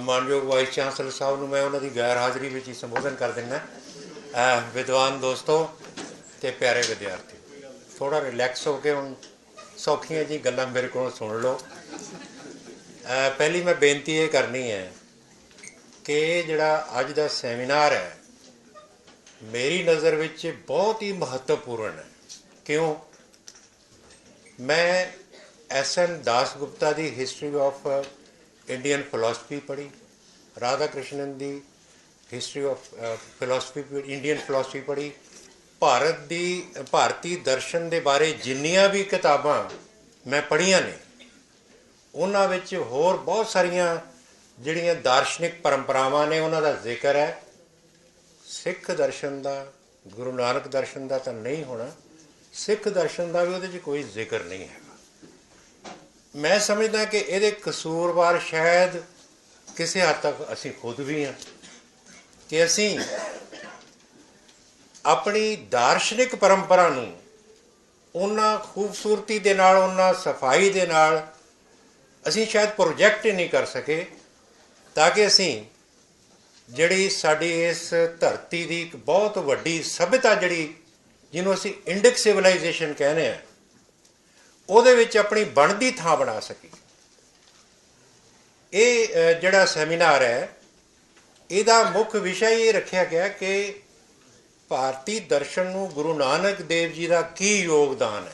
ਮਾਨਯੋਗ vice chancellor ਸਾਹਿਬ ਨੂੰ ਮੈਂ ਉਹਨਾਂ ਦੀ ਗੈਰ ਹਾਜ਼ਰੀ ਵਿੱਚ ਹੀ ਸੰਬੋਧਨ ਕਰ ਦਿੰਦਾ। ਵਿਦਵਾਨ ਦੋਸਤੋ ਤੇ ਪਿਆਰੇ ਵਿਦਿਆਰਥੀ ਥੋੜਾ ਰਿਲੈਕਸ ਹੋ ਕੇ ਹੁਣ ਸੌਖੀਆਂ ਜੀ ਗੱਲਾਂ ਮੇਰੇ ਕੋਲੋਂ ਸੁਣ ਲਓ। ਪਹਿਲੀ ਮੈਂ ਬੇਨਤੀ ਇਹ ਕਰਨੀ ਹੈ ਕਿ ਜਿਹੜਾ ਅੱਜ ਦਾ ਸੈਮੀਨਾਰ ਹੈ, ਮੇਰੀ ਨਜ਼ਰ ਵਿੱਚ ਬਹੁਤ ਹੀ ਮਹੱਤਵਪੂਰਨ ਹੈ। ਕਿਉਂ? ਮੈਂ ਐਸ ਐਨ ਦਾਸ ਗੁਪਤਾ ਦੀ ਹਿਸਟਰੀ ਆਫ ਇੰਡੀਅਨ ਫਿਲਾਸਫੀ ਪੜ੍ਹੀ Radhakrishnan the history of philosophy Indian philosophy ਪੜ੍ਹੀ ਭਾਰਤ ਦੀ ਭਾਰਤੀ ਦਰਸ਼ਨ ਦੇ ਬਾਰੇ ਜਿੰਨੀਆਂ ਵੀ ਕਿਤਾਬਾਂ ਮੈਂ ਪੜ੍ਹੀਆਂ ਨੇ ਉਹਨਾਂ ਵਿੱਚ ਹੋਰ ਬਹੁਤ ਸਾਰੀਆਂ ਜਿਹੜੀਆਂ ਦਾਰਸ਼ਨਿਕ ਪਰੰਪਰਾਵਾਂ ਨੇ ਉਹਨਾਂ ਦਾ ਜ਼ਿਕਰ ਹੈ ਸਿੱਖ ਦਰਸ਼ਨ ਦਾ ਗੁਰੂ ਨਾਨਕ ਦਰਸ਼ਨ ਦਾ ਤਾਂ ਨਹੀਂ ਹੋਣਾ ਸਿੱਖ ਦਰਸ਼ਨ ਦਾ ਵੀ ਉਹਦੇ 'ਚ ਕੋਈ ਜ਼ਿਕਰ ਨਹੀਂ ਹੈ ਮੈਂ ਸਮਝਦਾ ਕਿ ਇਹਦੇ ਕਸੂਰਵਾਰ ਸ਼ਾਇਦ ਕਿਸੇ ਹੱਦ ਤੱਕ ਅਸੀਂ ਖੁਦ ਵੀ ਹਾਂ ਕਿ ਅਸੀਂ ਆਪਣੀ ਦਾਰਸ਼ਨਿਕ ਪਰੰਪਰਾ ਨੂੰ ਉਹਨਾਂ ਖੂਬਸੂਰਤੀ ਦੇ ਨਾਲ, ਉਹਨਾਂ ਸਫ਼ਾਈ ਦੇ ਨਾਲ ਅਸੀਂ ਸ਼ਾਇਦ ਪ੍ਰੋਜੈਕਟ ਹੀ ਨਹੀਂ ਕਰ ਸਕੇ ਤਾਂ ਕਿ ਅਸੀਂ ਜਿਹੜੀ ਸਾਡੀ ਇਸ ਧਰਤੀ ਦੀ ਇੱਕ ਬਹੁਤ ਵੱਡੀ ਸਭਿਅਤਾ ਜਿਹੜੀ ਜਿਹਨੂੰ ਅਸੀਂ ਇੰਡਿਕ ਸਿਵਲਾਈਜੇਸ਼ਨ ਕਹਿੰਦੇ ਆ ਉਹਦੇ ਵਿੱਚ ਆਪਣੀ ਬਣਦੀ ਥਾਂ ਬਣਾ ਸਕੀ। ਇਹ ਜਿਹੜਾ ਸੈਮੀਨਾਰ ਹੈ, ਇਹਦਾ ਮੁੱਖ ਵਿਸ਼ਾ ਇਹ ਰੱਖਿਆ ਗਿਆ ਕਿ ਭਾਰਤੀ ਦਰਸ਼ਨ ਨੂੰ ਗੁਰੂ ਨਾਨਕ ਦੇਵ ਜੀ ਦਾ ਕੀ ਯੋਗਦਾਨ ਹੈ।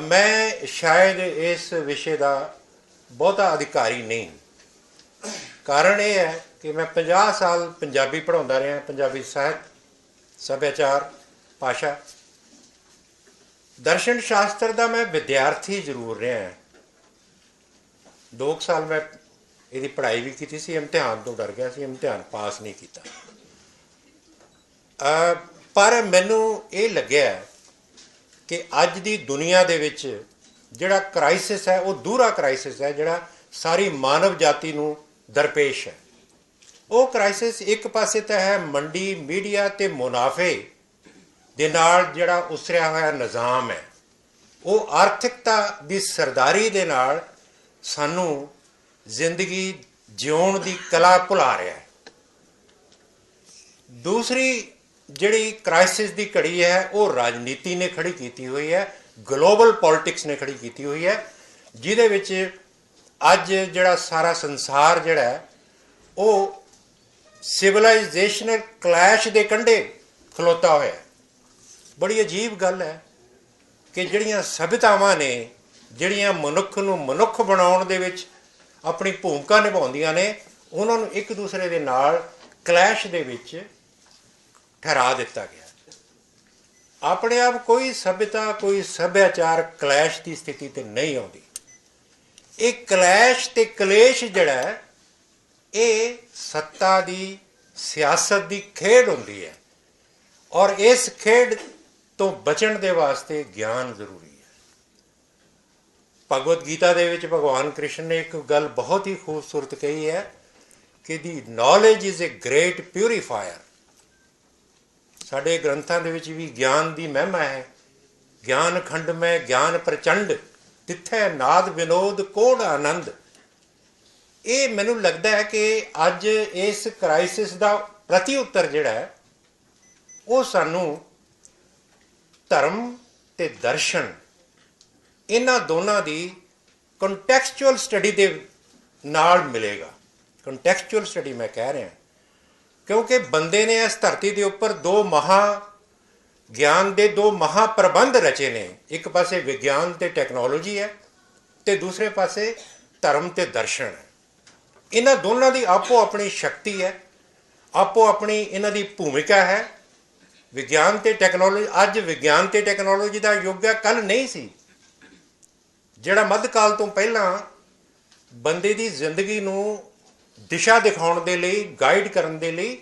ਮੈਂ ਸ਼ਾਇਦ ਇਸ ਵਿਸ਼ੇ ਦਾ ਬਹੁਤਾ ਅਧਿਕਾਰੀ ਨਹੀਂ। ਕਾਰਨ ਇਹ ਹੈ ਕਿ ਮੈਂ 50 ਸਾਲ ਪੰਜਾਬੀ ਪੜਾਉਂਦਾ ਰਿਹਾ, ਪੰਜਾਬੀ ਸਾਹਿਤ, ਸੱਭਿਆਚਾਰ, ਭਾਸ਼ਾ। ਦਰਸ਼ਨ ਸ਼ਾਸਤਰ ਦਾ ਮੈਂ ਵਿਦਿਆਰਥੀ ਜ਼ਰੂਰ ਰਿਹਾ ਹਾਂ। ਦੋ ਕੁ ਸਾਲ ਮੈਂ ਇਹਦੀ ਪੜ੍ਹਾਈ ਵੀ ਕੀਤੀ ਸੀ ਇਮਤਿਹਾਨ ਤੋਂ ਡਰ ਗਿਆ ਸੀ ਇਮਤਿਹਾਨ ਪਾਸ ਨਹੀਂ ਕੀਤਾ। ਅ, ਪਰ ਮੈਨੂੰ ਇਹ ਲੱਗਿਆ ਕਿ ਅੱਜ ਦੀ ਦੁਨੀਆ ਦੇ ਵਿੱਚ ਜਿਹੜਾ ਕ੍ਰਾਈਸਿਸ ਹੈ ਉਹ ਦੂਰਾ ਕ੍ਰਾਈਸਿਸ ਹੈ ਜਿਹੜਾ ਸਾਰੀ ਮਾਨਵ ਜਾਤੀ ਨੂੰ ਦਰਪੇਸ਼ ਹੈ। ਉਹ ਕ੍ਰਾਈਸਿਸ ਇੱਕ ਪਾਸੇ ਤਾਂ ਹੈ ਮੰਡੀ ਮੀਡੀਆ ਤੇ ਮੁਨਾਫੇ ਦੇ ਨਾਲ ਜਿਹੜਾ ਉਸਰਿਆ ਹੋਇਆ ਨਿਜ਼ਾਮ ਹੈ, ਉਹ ਆਰਥਿਕਤਾ ਦੀ ਸਰਦਾਰੀ ਦੇ ਨਾਲ ਸਾਨੂੰ ਜ਼ਿੰਦਗੀ ਜਿਉਣ ਦੀ ਕਲਾ ਭੁਲਾ ਰਿਹਾ ਹੈ। ਦੂਸਰੀ ਜਿਹੜੀ ਕ੍ਰਾਈਸਿਸ ਦੀ ਘੜੀ ਹੈ, ਉਹ ਰਾਜਨੀਤੀ ਨੇ ਖੜੀ ਕੀਤੀ ਹੋਈ ਹੈ ਗਲੋਬਲ ਪੋਲਿਟਿਕਸ ਨੇ ਖੜੀ ਕੀਤੀ ਹੋਈ ਹੈ, ਜਿਹਦੇ ਵਿੱਚ ਅੱਜ ਜਿਹੜਾ ਸਾਰਾ ਸੰਸਾਰ ਜਿਹੜਾ ਉਹ ਸਿਵਲਾਈਜੇਸ਼ਨਲ ਕਲੈਸ਼ ਦੇ ਕੰਢੇ ਖਲੋਤਾ ਹੋਇਆ ਬੜੀ ਅਜੀਬ ਗੱਲ ਹੈ ਕਿ ਜਿਹੜੀਆਂ ਸਭਿਤਾਵਾਂ ਨੇ, ਜਿਹੜੀਆਂ ਮਨੁੱਖ ਨੂੰ ਮਨੁੱਖ ਬਣਾਉਣ ਦੇ ਵਿੱਚ ਆਪਣੀ ਭੂਮਿਕਾ ਨਿਭਾਉਂਦੀਆਂ ਨੇ, ਉਹਨਾਂ ਨੂੰ ਇੱਕ ਦੂਸਰੇ ਦੇ ਨਾਲ ਕਲੈਸ਼ ਦੇ ਵਿੱਚ ਠਹਿਰਾ ਦਿੱਤਾ ਗਿਆ। ਆਪਣੇ ਆਪ ਕੋਈ ਸਭਿਤਾ, ਕੋਈ ਸੱਭਿਆਚਾਰ ਕਲੈਸ਼ ਦੀ ਸਥਿਤੀ ਤੇ ਨਹੀਂ ਆਉਂਦੀ। ਇਹ ਕਲੈਸ਼ ਤੇ ਕਲੇਸ਼ ਜਿਹੜਾ ਇਹ ਸੱਤਾ ਦੀ, ਸਿਆਸਤ ਦੀ ਖੇਡ ਹੁੰਦੀ ਹੈ। ਔਰ ਇਸ ਖੇਡ ਤੋਂ ਬਚਣ ਦੇ ਵਾਸਤੇ ਗਿਆਨ ਜ਼ਰੂਰੀ ਹੈ। ਭਗਵਦ ਗੀਤਾ ਦੇ ਵਿੱਚ ਭਗਵਾਨ ਕ੍ਰਿਸ਼ਨ ਨੇ ਇੱਕ ਗੱਲ ਬਹੁਤ ਹੀ ਖੂਬਸੂਰਤ ਕਹੀ ਹੈ ਕਿ the knowledge is a great purifier ਸਾਡੇ ਗ੍ਰੰਥਾਂ ਦੇ ਵਿੱਚ ਵੀ ਗਿਆਨ ਦੀ ਮਹਿਮਾ ਹੈ। ਗਿਆਨ ਖੰਡ ਮੈਂ ਗਿਆਨ ਪ੍ਰਚੰਡ, ਤਿੱਥੈ ਨਾਦ ਵਿਨੋਦ ਕੋੜ ਆਨੰਦ। ਇਹ ਮੈਨੂੰ ਲੱਗਦਾ ਹੈ ਕਿ ਅੱਜ ਇਸ ਕ੍ਰਾਈਸਿਸ ਦਾ ਪ੍ਰਤੀ ਉੱਤਰ ਜਿਹੜਾ ਹੈ, ਉਹ ਸਾਨੂੰ ਧਰਮ ਤੇ ਦਰਸ਼ਨ, ਇਹਨਾਂ ਦੋਨਾਂ ਦੀ ਕੰਟੈਕਸਚੁਅਲ ਸਟੱਡੀ ਦੇ ਨਾਲ ਮਿਲੇਗਾ। ਕੰਟੈਕਸਚੁਅਲ ਸਟੱਡੀ ਮੈਂ ਕਹਿ ਰਿਹਾ ਕਿਉਂਕਿ ਬੰਦੇ ਨੇ ਇਸ ਧਰਤੀ ਦੇ ਉੱਪਰ ਦੋ ਮਹਾ ਗਿਆਨ ਦੇ ਦੋ ਮਹਾ ਪ੍ਰਬੰਧ ਰਚੇ ਨੇ। ਇੱਕ ਪਾਸੇ ਵਿਗਿਆਨ ਤੇ ਟੈਕਨੋਲੋਜੀ ਹੈ ਤੇ ਦੂਸਰੇ ਪਾਸੇ ਧਰਮ ਤੇ ਦਰਸ਼ਨ ਹੈ। ਇਹਨਾਂ ਦੋਨਾਂ ਦੀ ਆਪੋ ਆਪਣੀ ਸ਼ਕਤੀ ਹੈ, ਆਪੋ ਆਪਣੀ ਇਹਨਾਂ ਦੀ ਭੂਮਿਕਾ ਹੈ ਵਿਗਿਆਨ ਤੇ ਟੈਕਨੋਲੋਜੀ ਅੱਜ ਵਿਗਿਆਨ ਤੇ ਟੈਕਨੋਲੋਜੀ ਦਾ ਯੁੱਗ ਹੈ ਕੱਲ ਨਹੀਂ ਸੀ। ਜਿਹੜਾ ਮੱਧਕਾਲ ਤੋਂ ਪਹਿਲਾਂ ਬੰਦੇ ਦੀ ਜ਼ਿੰਦਗੀ ਨੂੰ ਦਿਸ਼ਾ ਦਿਖਾਉਣ ਦੇ ਲਈ ਗਾਈਡ ਕਰਨ ਦੇ ਲਈ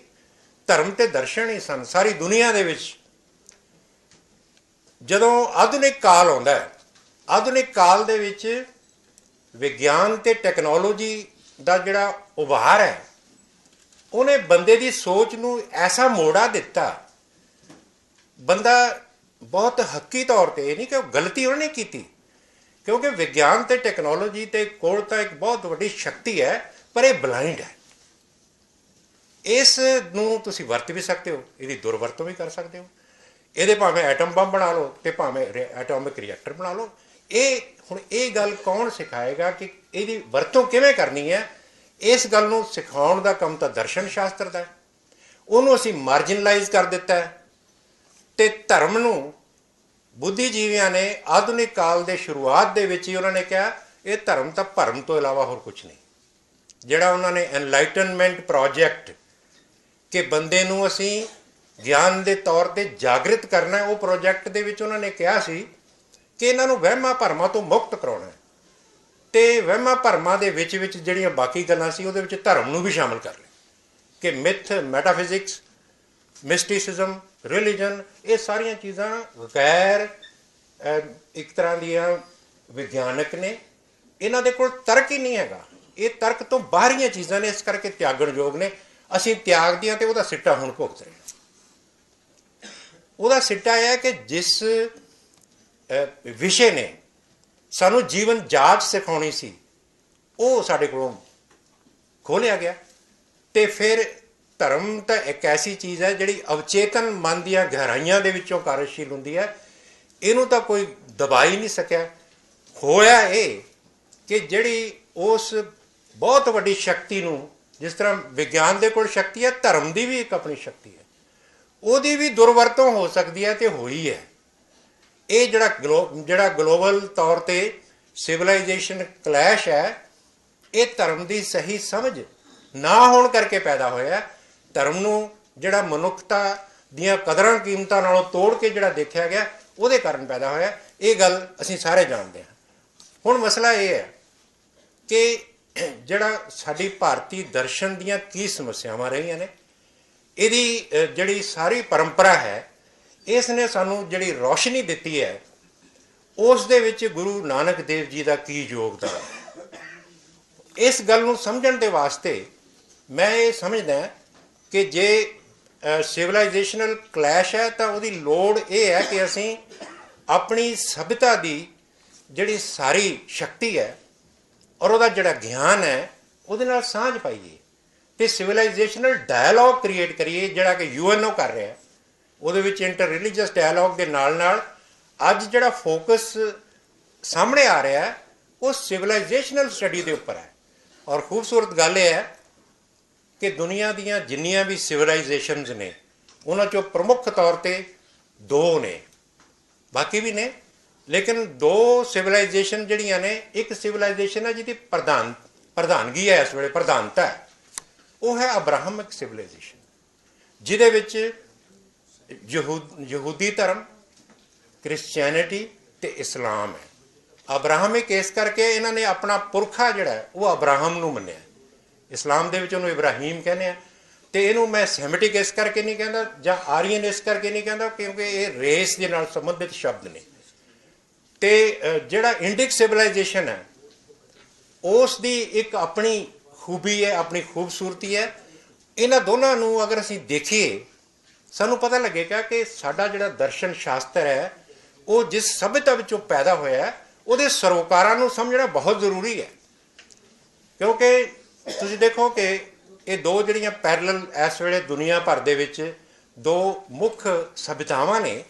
ਧਰਮ ਤੇ ਦਰਸ਼ਨ ਹੀ ਸਨ, ਸਾਰੀ ਦੁਨੀਆ ਦੇ ਵਿੱਚ। ਜਦੋਂ ਆਧੁਨਿਕ ਕਾਲ ਆਉਂਦਾ ਹੈ, ਆਧੁਨਿਕ ਕਾਲ ਦੇ ਵਿੱਚ ਵਿਗਿਆਨ ਤੇ ਟੈਕਨੋਲੋਜੀ ਦਾ ਜਿਹੜਾ ਉਭਾਰ ਹੈ, ਉਹਨੇ ਬੰਦੇ ਦੀ ਸੋਚ ਨੂੰ ਐਸਾ ਮੋੜਾ ਦਿੱਤਾ ਬੰਦਾ ਬਹੁਤ ਹੱਕੀ ਤੌਰ ਤੇ, ਇਹ ਨਹੀਂ ਕਿ ਉਹ ਗਲਤੀ ਉਹਨੇ ਕੀਤੀ, ਕਿਉਂਕਿ ਵਿਗਿਆਨ ਤੇ ਟੈਕਨੋਲੋਜੀ ਤੇ ਕੋਲ ਤਾਂ ਇੱਕ ਬਹੁਤ ਵੱਡੀ ਸ਼ਕਤੀ ਹੈ, ਪਰ ਇਹ ਬਲਾਈਂਡ ਹੈ। ਇਸ ਨੂੰ ਤੁਸੀਂ ਵਰਤ ਵੀ ਸਕਦੇ ਹੋ, ਇਹਦੀ ਦੁਰਵਰਤੋਂ ਵੀ ਕਰ ਸਕਦੇ ਹੋ। ਇਹਦੇ ਭਾਵੇਂ ਐਟਮ ਬੰਬ ਬਣਾ ਲਓ ਤੇ ਭਾਵੇਂ ਐਟੋਮਿਕ ਰਿਐਕਟਰ ਬਣਾ ਲਓ। ਇਹ ਹੁਣ ਇਹ ਗੱਲ ਕੌਣ ਸਿਖਾਏਗਾ ਕਿ ਇਹਦੀ ਵਰਤੋਂ ਕਿਵੇਂ ਕਰਨੀ ਹੈ? ਇਸ ਗੱਲ ਨੂੰ ਸਿਖਾਉਣ ਦਾ ਕੰਮ ਤਾਂ ਦਰਸ਼ਨ ਸ਼ਾਸਤਰ ਦਾ ਹੈ। ਉਹਨੂੰ ਅਸੀਂ ਮਾਰਜਨਲਾਈਜ਼ ਕਰ ਦਿੱਤਾ ਹੈ। ਤੇ ਧਰਮ ਨੂੰ ਬੁੱਧੀਜੀਵੀਆਂ ਨੇ ਆਧੁਨਿਕ ਕਾਲ ਦੇ ਸ਼ੁਰੂਆਤ ਦੇ ਵਿੱਚ ਹੀ ਉਹਨਾਂ ਨੇ ਕਿਹਾ, ਇਹ ਧਰਮ ਤਾਂ ਭਰਮ ਤੋਂ ਇਲਾਵਾ ਹੋਰ ਕੁਝ ਨਹੀਂ। ਜਿਹੜਾ ਉਹਨਾਂ ਨੇ ਐਨਲਾਈਟਨਮੈਂਟ ਪ੍ਰੋਜੈਕਟ ਕਿ ਬੰਦੇ ਨੂੰ ਅਸੀਂ ਗਿਆਨ ਦੇ ਤੌਰ ਤੇ ਜਾਗਰਿਤ ਕਰਨਾ ਹੈ, ਉਹ ਪ੍ਰੋਜੈਕਟ ਦੇ ਵਿੱਚ ਉਹਨਾਂ ਨੇ ਕਿਹਾ ਸੀ ਕਿ ਇਹਨਾਂ ਨੂੰ ਵਹਿਮਾਂ ਭਰਮਾਂ ਤੋਂ ਮੁਕਤ ਕਰਾਉਣਾ ਹੈ। ਤੇ ਵਹਿਮਾਂ ਭਰਮਾਂ ਦੇ ਵਿੱਚ ਵਿੱਚ ਜਿਹੜੀਆਂ ਬਾਕੀ ਗੱਲਾਂ ਸੀ, ਉਹਦੇ ਵਿੱਚ ਧਰਮ ਨੂੰ ਵੀ ਸ਼ਾਮਲ ਕਰ ਲਿਆ। ਕਿ ਮਿਥ ਮੈਟਾਫਿਜ਼ਿਕਸ ਮਿਸਟਿਸਿਜ਼ਮ ਰਿਲੀਜਨ ਇਹ ਸਾਰੀਆਂ ਚੀਜ਼ਾਂ ਗੈਰ ਇੱਕ ਤਰ੍ਹਾਂ ਦੀਆਂ ਵਿਗਿਆਨਕ ਨੇ। ਇਹਨਾਂ ਦੇ ਕੋਲ ਤਰਕ ਹੀ ਨਹੀਂ ਹੈਗਾ। ਇਹ ਤਰਕ ਤੋਂ ਬਾਹਰੀਆਂ ਚੀਜ਼ਾਂ ਨੇ, ਇਸ ਕਰਕੇ ਤਿਆਗਣਯੋਗ ਨੇ। ਅਸੀਂ ਤਿਆਗਦੇ ਹਾਂ ਤੇ ਉਹਦਾ ਸਿੱਟਾ ਹੁਣ ਭੁਗਤ ਰਹੇ ਹਾਂ। ਉਹਦਾ ਸਿੱਟਾ ਇਹ ਹੈ ਕਿ ਜਿਸ ਵਿਸ਼ੇ ਨੇ ਸਾਨੂੰ ਜੀਵਨ ਜਾਚ ਸਿਖਾਉਣੀ ਸੀ, ਉਹ ਸਾਡੇ ਕੋਲੋਂ ਖੋਲਿਆ ਗਿਆ ਤੇ ਫਿਰ ਧਰਮ ਤਾਂ ਇੱਕ ਐਸੀ ਚੀਜ਼ ਹੈ ਜਿਹੜੀ ਅਵਚੇਤਨ ਮਨ ਦੀਆਂ ਗਹਿਰਾਈਆਂ ਦੇ ਵਿੱਚੋਂ ਕਾਰਜਸ਼ੀਲ ਹੁੰਦੀ ਹੈ। ਇਹਨੂੰ ਤਾਂ ਕੋਈ ਦਬਾ ਹੀ ਨਹੀਂ ਸਕਿਆ। ਹੋਇਆ ਇਹ ਕਿ ਜਿਹੜੀ ਉਸ ਬਹੁਤ ਵੱਡੀ ਸ਼ਕਤੀ ਨੂੰ, ਜਿਸ ਤਰ੍ਹਾਂ ਵਿਗਿਆਨ ਦੇ ਕੋਲ ਸ਼ਕਤੀ ਹੈ, ਧਰਮ ਦੀ ਵੀ ਇੱਕ ਆਪਣੀ ਸ਼ਕਤੀ ਹੈ। ਉਹਦੀ ਵੀ ਦੁਰਵਰਤੋਂ ਹੋ ਸਕਦੀ ਹੈ ਤੇ ਹੋਈ ਹੈ। ਇਹ ਜਿਹੜਾ ਗਲੋ- ਜਿਹੜਾ ਗਲੋਬਲ ਤੌਰ ਤੇ ਸਿਵਲਾਈਜੇਸ਼ਨ ਕਲੈਸ਼ ਹੈ, ਇਹ ਧਰਮ ਦੀ ਸਹੀ ਸਮਝ ਨਾ ਹੋਣ ਕਰਕੇ ਪੈਦਾ ਹੋਇਆ। ਧਰਮ ਨੂੰ ਜਿਹੜਾ ਮਨੁੱਖਤਾ ਦੀਆਂ ਕਦਰਾਂ ਕੀਮਤਾਂ ਨਾਲੋਂ ਤੋੜ ਕੇ ਜਿਹੜਾ ਦੇਖਿਆ ਗਿਆ, ਉਹਦੇ ਕਾਰਨ ਪੈਦਾ ਹੋਇਆ। ਇਹ ਗੱਲ ਅਸੀਂ ਸਾਰੇ ਜਾਣਦੇ ਹਾਂ। ਹੁਣ ਮਸਲਾ ਇਹ ਹੈ ਕਿ ਜਿਹੜਾ ਸਾਡੀ ਭਾਰਤੀ ਦਰਸ਼ਨ ਦੀਆਂ ਕੀ ਸਮੱਸਿਆਵਾਂ ਰਹੀਆਂ ਨੇ, ਇਹਦੀ ਜਿਹੜੀ ਸਾਰੀ ਪਰੰਪਰਾ ਹੈ ਇਸ ਨੇ ਸਾਨੂੰ ਜਿਹੜੀ ਰੋਸ਼ਨੀ ਦਿੱਤੀ ਹੈ, ਉਸ ਦੇ ਵਿੱਚ ਗੁਰੂ ਨਾਨਕ ਦੇਵ ਜੀ ਦਾ ਕੀ ਯੋਗਦਾਨ ਹੈ। ਇਸ ਗੱਲ ਨੂੰ ਸਮਝਣ ਦੇ ਵਾਸਤੇ ਮੈਂ ਇਹ ਸਮਝਦਾ ਕਿ ਜੇ ਸਿਵਲਾਈਜੇਸ਼ਨਲ ਕਲੈਸ਼ ਹੈ, ਤਾਂ ਉਹਦੀ ਲੋੜ ਇਹ ਹੈ ਕਿ ਅਸੀਂ ਆਪਣੀ ਸਭਿਤਾ ਦੀ ਜਿਹੜੀ ਸਾਰੀ ਸ਼ਕਤੀ ਹੈ ਔਰ ਉਹਦਾ ਜਿਹੜਾ ਗਿਆਨ ਹੈ, ਉਹਦੇ ਨਾਲ ਸਾਂਝ ਪਾਈਏ ਤੇ ਸਿਵਲਾਈਜੇਸ਼ਨਲ ਡਾਇਲੌਗ ਕ੍ਰੀਏਟ ਕਰੀਏ, ਜਿਹੜਾ ਕਿ ਯੂਐਨਓ ਕਰ ਰਿਹਾ ਉਹਦੇ ਵਿੱਚ ਇੰਟਰ ਰਿਲੀਜੀਅਸ ਡਾਇਲੌਗ ਦੇ ਨਾਲ ਨਾਲ ਅੱਜ ਜਿਹੜਾ ਫੋਕਸ ਸਾਹਮਣੇ ਆ ਰਿਹਾ ਉਹ ਸਿਵਲਾਈਜੇਸ਼ਨਲ ਸਟੱਡੀ ਦੇ ਉੱਪਰ ਹੈ। ਔਰ ਖੂਬਸੂਰਤ ਗੱਲ ਇਹ ਹੈ ਕਿ ਦੁਨੀਆ ਦੀਆਂ ਜਿੰਨੀਆਂ ਵੀ ਸਿਵਲਾਈਜੇਸ਼ਨਸ ਨੇ, ਉਹਨਾਂ ਚੋਂ ਪ੍ਰਮੁੱਖ ਤੌਰ ਤੇ ਦੋ ਨੇ। ਬਾਕੀ ਵੀ ਨੇ, ਲੇਕਿਨ ਦੋ ਸਿਵਲਾਈਜੇਸ਼ਨ ਜਿਹੜੀਆਂ ਨੇ, ਇੱਕ ਸਿਵਲਾਈਜੇਸ਼ਨ ਹੈ ਜਿਹਦੀ ਪ੍ਰਧਾਨ, ਪ੍ਰਧਾਨਗੀ ਹੈ ਇਸ ਵੇਲੇ, ਪ੍ਰਧਾਨਤਾ ਹੈ। ਉਹ ਹੈ ਅਬਰਾਹਮਿਕ ਸਿਵਲਾਈਜੇਸ਼ਨ ਜਿਹਦੇ ਵਿੱਚ ਯਹੂਦ ਯਹੂਦੀ ਧਰਮ ਕ੍ਰਿਸਚੀਅਨਿਟੀ ਤੇ ਇਸਲਾਮ ਹੈ। ਅਬਰਾਹਮਿਕ ਇਸ ਕਰਕੇ ਇਹਨਾਂ ਨੇ ਆਪਣਾ ਪੁਰਖਾ ਜਿਹੜਾ ਉਹ ਅਬਰਾਹਮ ਨੂੰ ਮੰਨਿਆ। ਇਸਲਾਮ ਦੇ ਵਿੱਚ ਉਹਨੂੰ ਇਬਰਾਹੀਮ ਕਹਿੰਦੇ ਆ। ਤੇ ਇਹਨੂੰ ਮੈਂ ਸੈਮਿਟਿਕ ਇਸ ਕਰਕੇ ਨਹੀਂ ਕਹਿੰਦਾ, ਜਾਂ ਆਰੀਅਨ ਇਸ ਕਰਕੇ ਨਹੀਂ ਕਹਿੰਦਾ, ਕਿਉਂਕਿ ਇਹ ਰੇਸ ਦੇ ਨਾਲ ਸੰਬੰਧਿਤ ਸ਼ਬਦ ਨੇ। ਤੇ ਜਿਹੜਾ ਇੰਡਿਕ ਸਿਵਲਾਈਜੇਸ਼ਨ ਹੈ, ਉਸ ਦੀ ਇੱਕ ਆਪਣੀ ਖੂਬੀ ਹੈ, ਆਪਣੀ ਖੂਬਸੂਰਤੀ ਹੈ। ਇਹਨਾਂ ਦੋਨਾਂ ਨੂੰ ਅਗਰ ਅਸੀਂ ਦੇਖੀਏ, ਸਾਨੂੰ ਪਤਾ ਲੱਗੇਗਾ ਕਿ ਸਾਡਾ ਜਿਹੜਾ ਦਰਸ਼ਨ ਸ਼ਾਸਤਰ ਹੈ, ਉਹ ਜਿਸ ਸਭਿਅਤਾ ਵਿੱਚੋਂ ਪੈਦਾ ਹੋਇਆ ਉਹਦੇ ਸਰੋਕਾਰਾਂ ਨੂੰ ਸਮਝਣਾ ਬਹੁਤ ਜ਼ਰੂਰੀ ਹੈ। ਕਿਉਂਕਿ ਤੁਸੀਂ ਦੇਖੋ ਕਿ ਇਹ ਦੋ ਜਿਹੜੀਆਂ ਪੈਰਲਲ ਇਸ ਵੇਲੇ ਦੁਨੀਆ ਭਰ ਦੇ ਵਿੱਚ ਦੋ ਮੁੱਖ ਸਭਿਤਾਵਾਂ ਨੇ,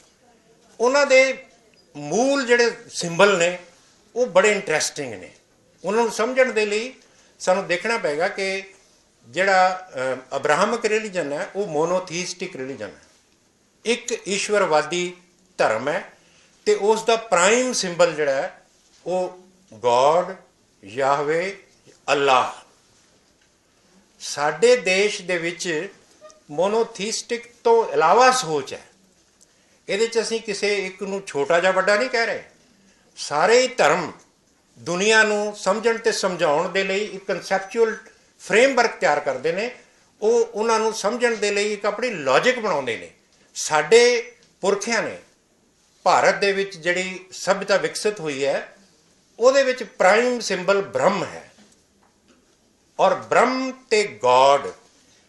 ਉਹਨਾਂ ਦੇ ਮੂਲ ਜਿਹੜੇ ਸਿੰਬਲ ਨੇ, ਉਹ ਬੜੇ ਇੰਟਰਸਟਿੰਗ ਨੇ। ਉਹਨਾਂ ਨੂੰ ਸਮਝਣ ਦੇ ਲਈ ਸਾਨੂੰ ਦੇਖਣਾ ਪਏਗਾ ਕਿ ਜਿਹੜਾ ਅਬਰਾਹਮਿਕ ਰਿਲੀਜਨ ਹੈ, ਉਹ ਮੋਨੋਥੀਸਟਿਕ ਰਿਲੀਜਨ ਹੈ। ਇੱਕ ਈਸ਼ਵਰਵਾਦੀ ਧਰਮ ਹੈ ਤੇ ਉਸ ਦਾ ਪ੍ਰਾਈਮ ਸਿੰਬਲ ਜਿਹੜਾ ਹੈ, ਉਹ ਗੋਡ ਯਾਹਵੇ ਅੱਲਾਹ ਸਾਡੇ ਦੇਸ਼ ਦੇ ਵਿੱਚ ਮੋਨੋਥੀਸਟਿਕ ਤੋਂ ਇਲਾਵਾ ਸੋਚ ਹੈ। ਇਹਦੇ ਚ ਅਸੀਂ ਕਿਸੇ ਇੱਕ ਨੂੰ ਛੋਟਾ ਜਾਂ ਵੱਡਾ ਨਹੀਂ ਕਹਿ ਰਹੇ। ਸਾਰੇ ਹੀ ਧਰਮ ਦੁਨੀਆ ਨੂੰ ਸਮਝਣ ਤੇ ਸਮਝਾਉਣ ਦੇ ਲਈ ਇੱਕ ਕਨਸੈਪਚੁਅਲ ਫਰੇਮਵਰਕ ਤਿਆਰ ਕਰਦੇ ਨੇ। ਉਹ ਉਹਨਾਂ ਨੂੰ ਸਮਝਣ ਦੇ ਲਈ ਇੱਕ ਆਪਣੀ ਲੌਜੀਕ ਬਣਾਉਂਦੇ ਨੇ। ਸਾਡੇ ਪੁਰਖਿਆਂ ਨੇ ਭਾਰਤ ਦੇ ਵਿੱਚ ਜਿਹੜੀ ਸਭਿਤਾ ਵਿਕਸਿਤ ਹੋਈ ਹੈ, ਉਹਦੇ ਵਿੱਚ ਪ੍ਰਾਈਮ ਸਿੰਬਲ ਬ੍ਰਹਮ ਹੈ। ਔਰ ਬ੍ਰਹਮ ਤੇ ਗੋਡ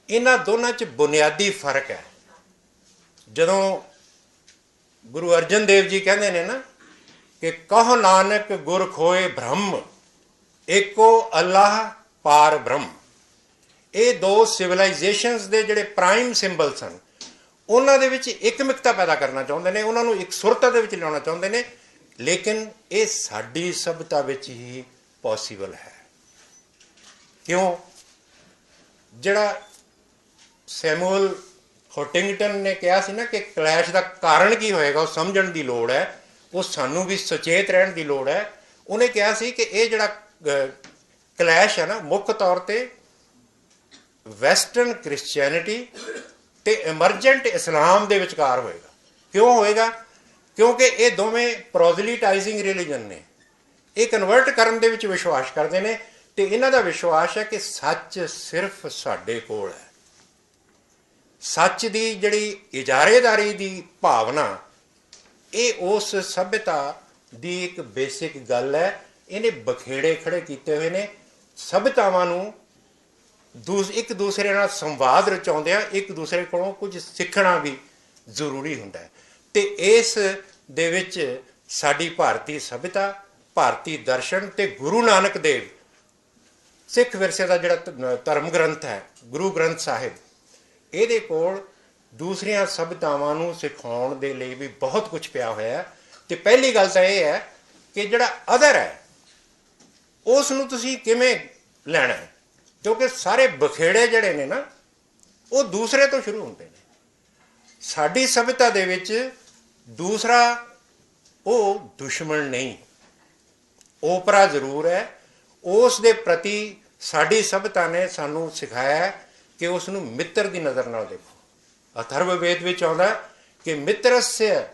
ਇਹਨਾਂ ਦੋਨਾਂ 'ਚ ਬੁਨਿਆਦੀ ਫ਼ਰਕ ਹੈ। ਜਦੋਂ ਗੁਰੂ ਅਰਜਨ ਦੇਵ ਜੀ ਕਹਿੰਦੇ ਨੇ ਨਾ ਕਿ ਕਹ ਨਾਨਕ ਗੁਰ ਖੋਏ ਬ੍ਰਹਮ, ਏਕੋ ਅੱਲਾਹ ਪਾਰ ਬ੍ਰਹਮ। ਇਹ ਦੋ ਸਿਵਲਾਈਜੇਸ਼ਨਸ ਦੇ ਜਿਹੜੇ ਪ੍ਰਾਈਮ ਸਿੰਬਲ ਸਨ ਉਹਨਾਂ ਦੇ ਵਿੱਚ ਇੱਕਮਿਕਤਾ ਪੈਦਾ ਕਰਨਾ ਚਾਹੁੰਦੇ ਨੇ, ਉਹਨਾਂ ਨੂੰ ਇੱਕ ਸੁਰਤਾ ਦੇ ਵਿੱਚ ਲਿਆਉਣਾ ਚਾਹੁੰਦੇ ਨੇ, ਲੇਕਿਨ ਇਹ ਸਾਡੀ ਸਭਤਾ ਵਿੱਚ ਹੀ ਪੋਸੀਬਲ ਹੈ। ਕਿਉਂ? ਜਿਹੜਾ ਸੈਮੂਅਲ ਹੋਟਿੰਗਟਨ ਨੇ ਕਿਹਾ ਸੀ ਨਾ ਕਿ ਕਲੈਸ਼ ਦਾ ਕਾਰਨ ਕੀ ਹੋਏਗਾ, ਉਹ ਸਮਝਣ ਦੀ ਲੋੜ ਹੈ, ਉਹ ਸਾਨੂੰ ਵੀ ਸੁਚੇਤ ਰਹਿਣ ਦੀ ਲੋੜ ਹੈ। ਉਹਨੇ ਕਿਹਾ ਸੀ ਕਿ ਇਹ ਜਿਹੜਾ ਕਲੈਸ਼ ਹੈ ਨਾ, ਮੁੱਖ ਤੌਰ ਤੇ ਵੈਸਟਰਨ ਕ੍ਰਿਸਚੀਅਨਿਟੀ ਤੇ ਐਮਰਜੈਂਟ ਇਸਲਾਮ ਦੇ ਵਿਚਕਾਰ ਹੋਏਗਾ। ਕਿਉਂ ਹੋਏਗਾ? ਕਿਉਂਕਿ ਇਹ ਦੋਵੇਂ ਪ੍ਰੋਜਲੀਟਾਈਜ਼ਿੰਗ ਰਿਲੀਜਨ ਨੇ। ਇਹ ਕਨਵਰਟ ਕਰਨ ਦੇ ਵਿੱਚ ਵਿਸ਼ਵਾਸ ਕਰਦੇ ਨੇ। ਤੇ ਇਹਨਾਂ ਦਾ ਵਿਸ਼ਵਾਸ ਹੈ ਕਿ ਸੱਚ ਸਿਰਫ ਸਾਡੇ ਕੋਲ ਹੈ। ਸੱਚ ਦੀ ਜਿਹੜੀ ਇਜਾਰੇਦਾਰੀ ਦੀ ਭਾਵਨਾ, ਇਹ ਉਸ ਸਭ్యਤਾ ਦੀ ਇੱਕ ਬੇਸਿਕ ਗੱਲ ਹੈ। ਇਹਨੇ ਬਖੇੜੇ ਖੜੇ ਕੀਤੇ ਹੋਏ ਨੇ। ਸਭਿਤਾਵਾਂ ਨੂੰ ਦੂਸ, ਇੱਕ ਦੂਸਰੇ ਨਾਲ ਸੰਵਾਦ ਰਚਾਉਂਦੇ ਆ ਇੱਕ ਦੂਸਰੇ ਕੋਲੋਂ ਕੁਝ ਸਿੱਖਣਾ ਵੀ ਜ਼ਰੂਰੀ ਹੁੰਦਾ ਹੈ। ਤੇ ਇਸ ਦੇ ਵਿੱਚ ਸਾਡੀ ਭਾਰਤੀ ਸਭਿਤਾ ਭਾਰਤੀ ਦਰਸ਼ਨ ਤੇ ਗੁਰੂ ਨਾਨਕ ਦੇਵ ਸਿੱਖ ਵਿਰਸੇ ਦਾ ਜਿਹੜਾ ਧਰਮ ਗ੍ਰੰਥ ਹੈ, ਗੁਰੂ ਗ੍ਰੰਥ ਸਾਹਿਬ, ਇਹਦੇ ਕੋਲ ਦੂਸਰੀਆਂ ਸਭਿਤਾਵਾਂ ਨੂੰ ਸਿਖਾਉਣ ਦੇ ਲਈ ਵੀ ਬਹੁਤ ਕੁਝ ਪਿਆ ਹੋਇਆ ਹੈ। ਤੇ ਪਹਿਲੀ ਗੱਲ ਤਾਂ ਇਹ ਹੈ ਕਿ ਜਿਹੜਾ ਅਦਰ ਹੈ, ਉਸ ਨੂੰ ਤੁਸੀਂ ਕਿਵੇਂ ਲੈਣਾ ਹੈ? ਕਿਉਂਕਿ ਸਾਰੇ ਬਖੇੜੇ ਜਿਹੜੇ ਨੇ ਨਾ, ਉਹ ਦੂਸਰੇ ਤੋਂ ਸ਼ੁਰੂ ਹੁੰਦੇ ਨੇ। ਸਾਡੀ ਸਭਿਤਾ ਦੇ ਵਿੱਚ ਦੂਸਰਾ ਉਹ ਦੁਸ਼ਮਣ ਨਹੀਂ। ਓਪਰਾ ਜ਼ਰੂਰ ਹੈ ਉਸ ਦੇ ਪ੍ਰਤੀ ਸਾਡੀ ਸਭਿਤਾ ਨੇ ਸਾਨੂੰ ਸਿਖਾਇਆ ਕਿ ਉਸ ਨੂੰ ਮਿੱਤਰ ਦੀ ਨਜ਼ਰ ਨਾਲ ਦੇਖੋ। ਅਥਰਵ ਵੇਦ ਵਿੱਚ ਆਉਂਦਾ ਕਿ ਮਿੱਤਰस्य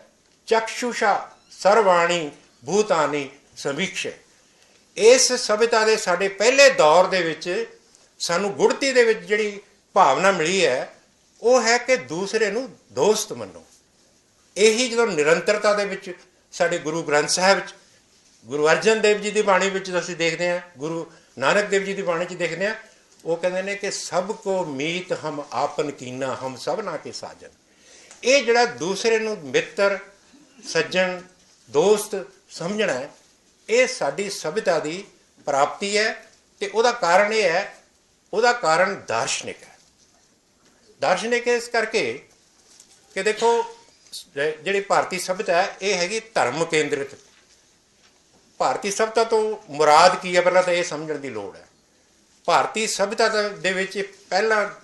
ਚਕਸ਼ੁਸ਼ਾ ਸਰਵਾਣੀ ਭੂਤਾਨੀ ਸਮੀਖੇ ਇਸ ਸਭਿਤਾ ਦੇ ਸਾਡੇ ਪਹਿਲੇ ਦੌਰ ਦੇ ਵਿੱਚ ਸਾਨੂੰ ਗੁੜਤੀ ਦੇ ਵਿੱਚ ਜਿਹੜੀ ਭਾਵਨਾ ਮਿਲੀ ਹੈ, ਉਹ ਹੈ ਕਿ ਦੂਸਰੇ ਨੂੰ ਦੋਸਤ ਮੰਨੋ। ਇਹੀ ਜਦੋਂ ਨਿਰੰਤਰਤਾ ਦੇ ਵਿੱਚ ਸਾਡੇ ਗੁਰੂ ਗ੍ਰੰਥ ਸਾਹਿਬ ਵਿੱਚ ਗੁਰੂ ਅਰਜਨ ਦੇਵ ਜੀ ਦੀ ਬਾਣੀ ਵਿੱਚ ਅਸੀਂ ਦੇਖਦੇ ਹਾਂ, ਗੁਰੂ ਨਾਨਕ ਦੇਵ ਜੀ ਦੀ ਬਾਣੀ 'ਚ ਦੇਖਦੇ ਹਾਂ, ਉਹ ਕਹਿੰਦੇ ਨੇ ਕਿ ਸਭ ਕੋ ਮੀਤ ਹਮ ਆਪਨ ਕੀਨਾ, ਹਮ ਸਭ ਨਾ ਕੇ ਸਾਜਨ। ਇਹ ਜਿਹੜਾ ਦੂਸਰੇ ਨੂੰ ਮਿੱਤਰ, ਸੱਜਣ, ਦੋਸਤ ਸਮਝਣਾ ਹੈ, ਇਹ ਸਾਡੀ ਸਭਿਤਾ ਦੀ ਪ੍ਰਾਪਤੀ ਹੈ ਤੇ ਉਹਦਾ ਕਾਰਨ ਇਹ ਹੈ, ਉਹਦਾ ਕਾਰਨ ਦਾਰਸ਼ਨਿਕ ਹੈ। ਦਾਰਸ਼ਨਿਕ ਇਸ ਕਰਕੇ ਕਿ ਦੇਖੋ ਜਿਹੜੀ ਭਾਰਤੀ ਸਭਿਤਾ ਹੈ, ਇਹ ਹੈਗੀ ਧਰਮ ਕੇਂਦਰਿਤ। ਭਾਰਤੀ ਸਭਿਤਾ ਤੋਂ ਮੁਰਾਦ ਕੀ ਹੈ? ਪਹਿਲਾਂ ਤਾਂ ਇਹ ਸਮਝਣ ਦੀ ਲੋੜ ਹੈ। ਭਾਰਤੀ ਸਭਿਤਾ ਦਾ- ਦੇ ਵਿੱਚ ਪਹਿਲਾ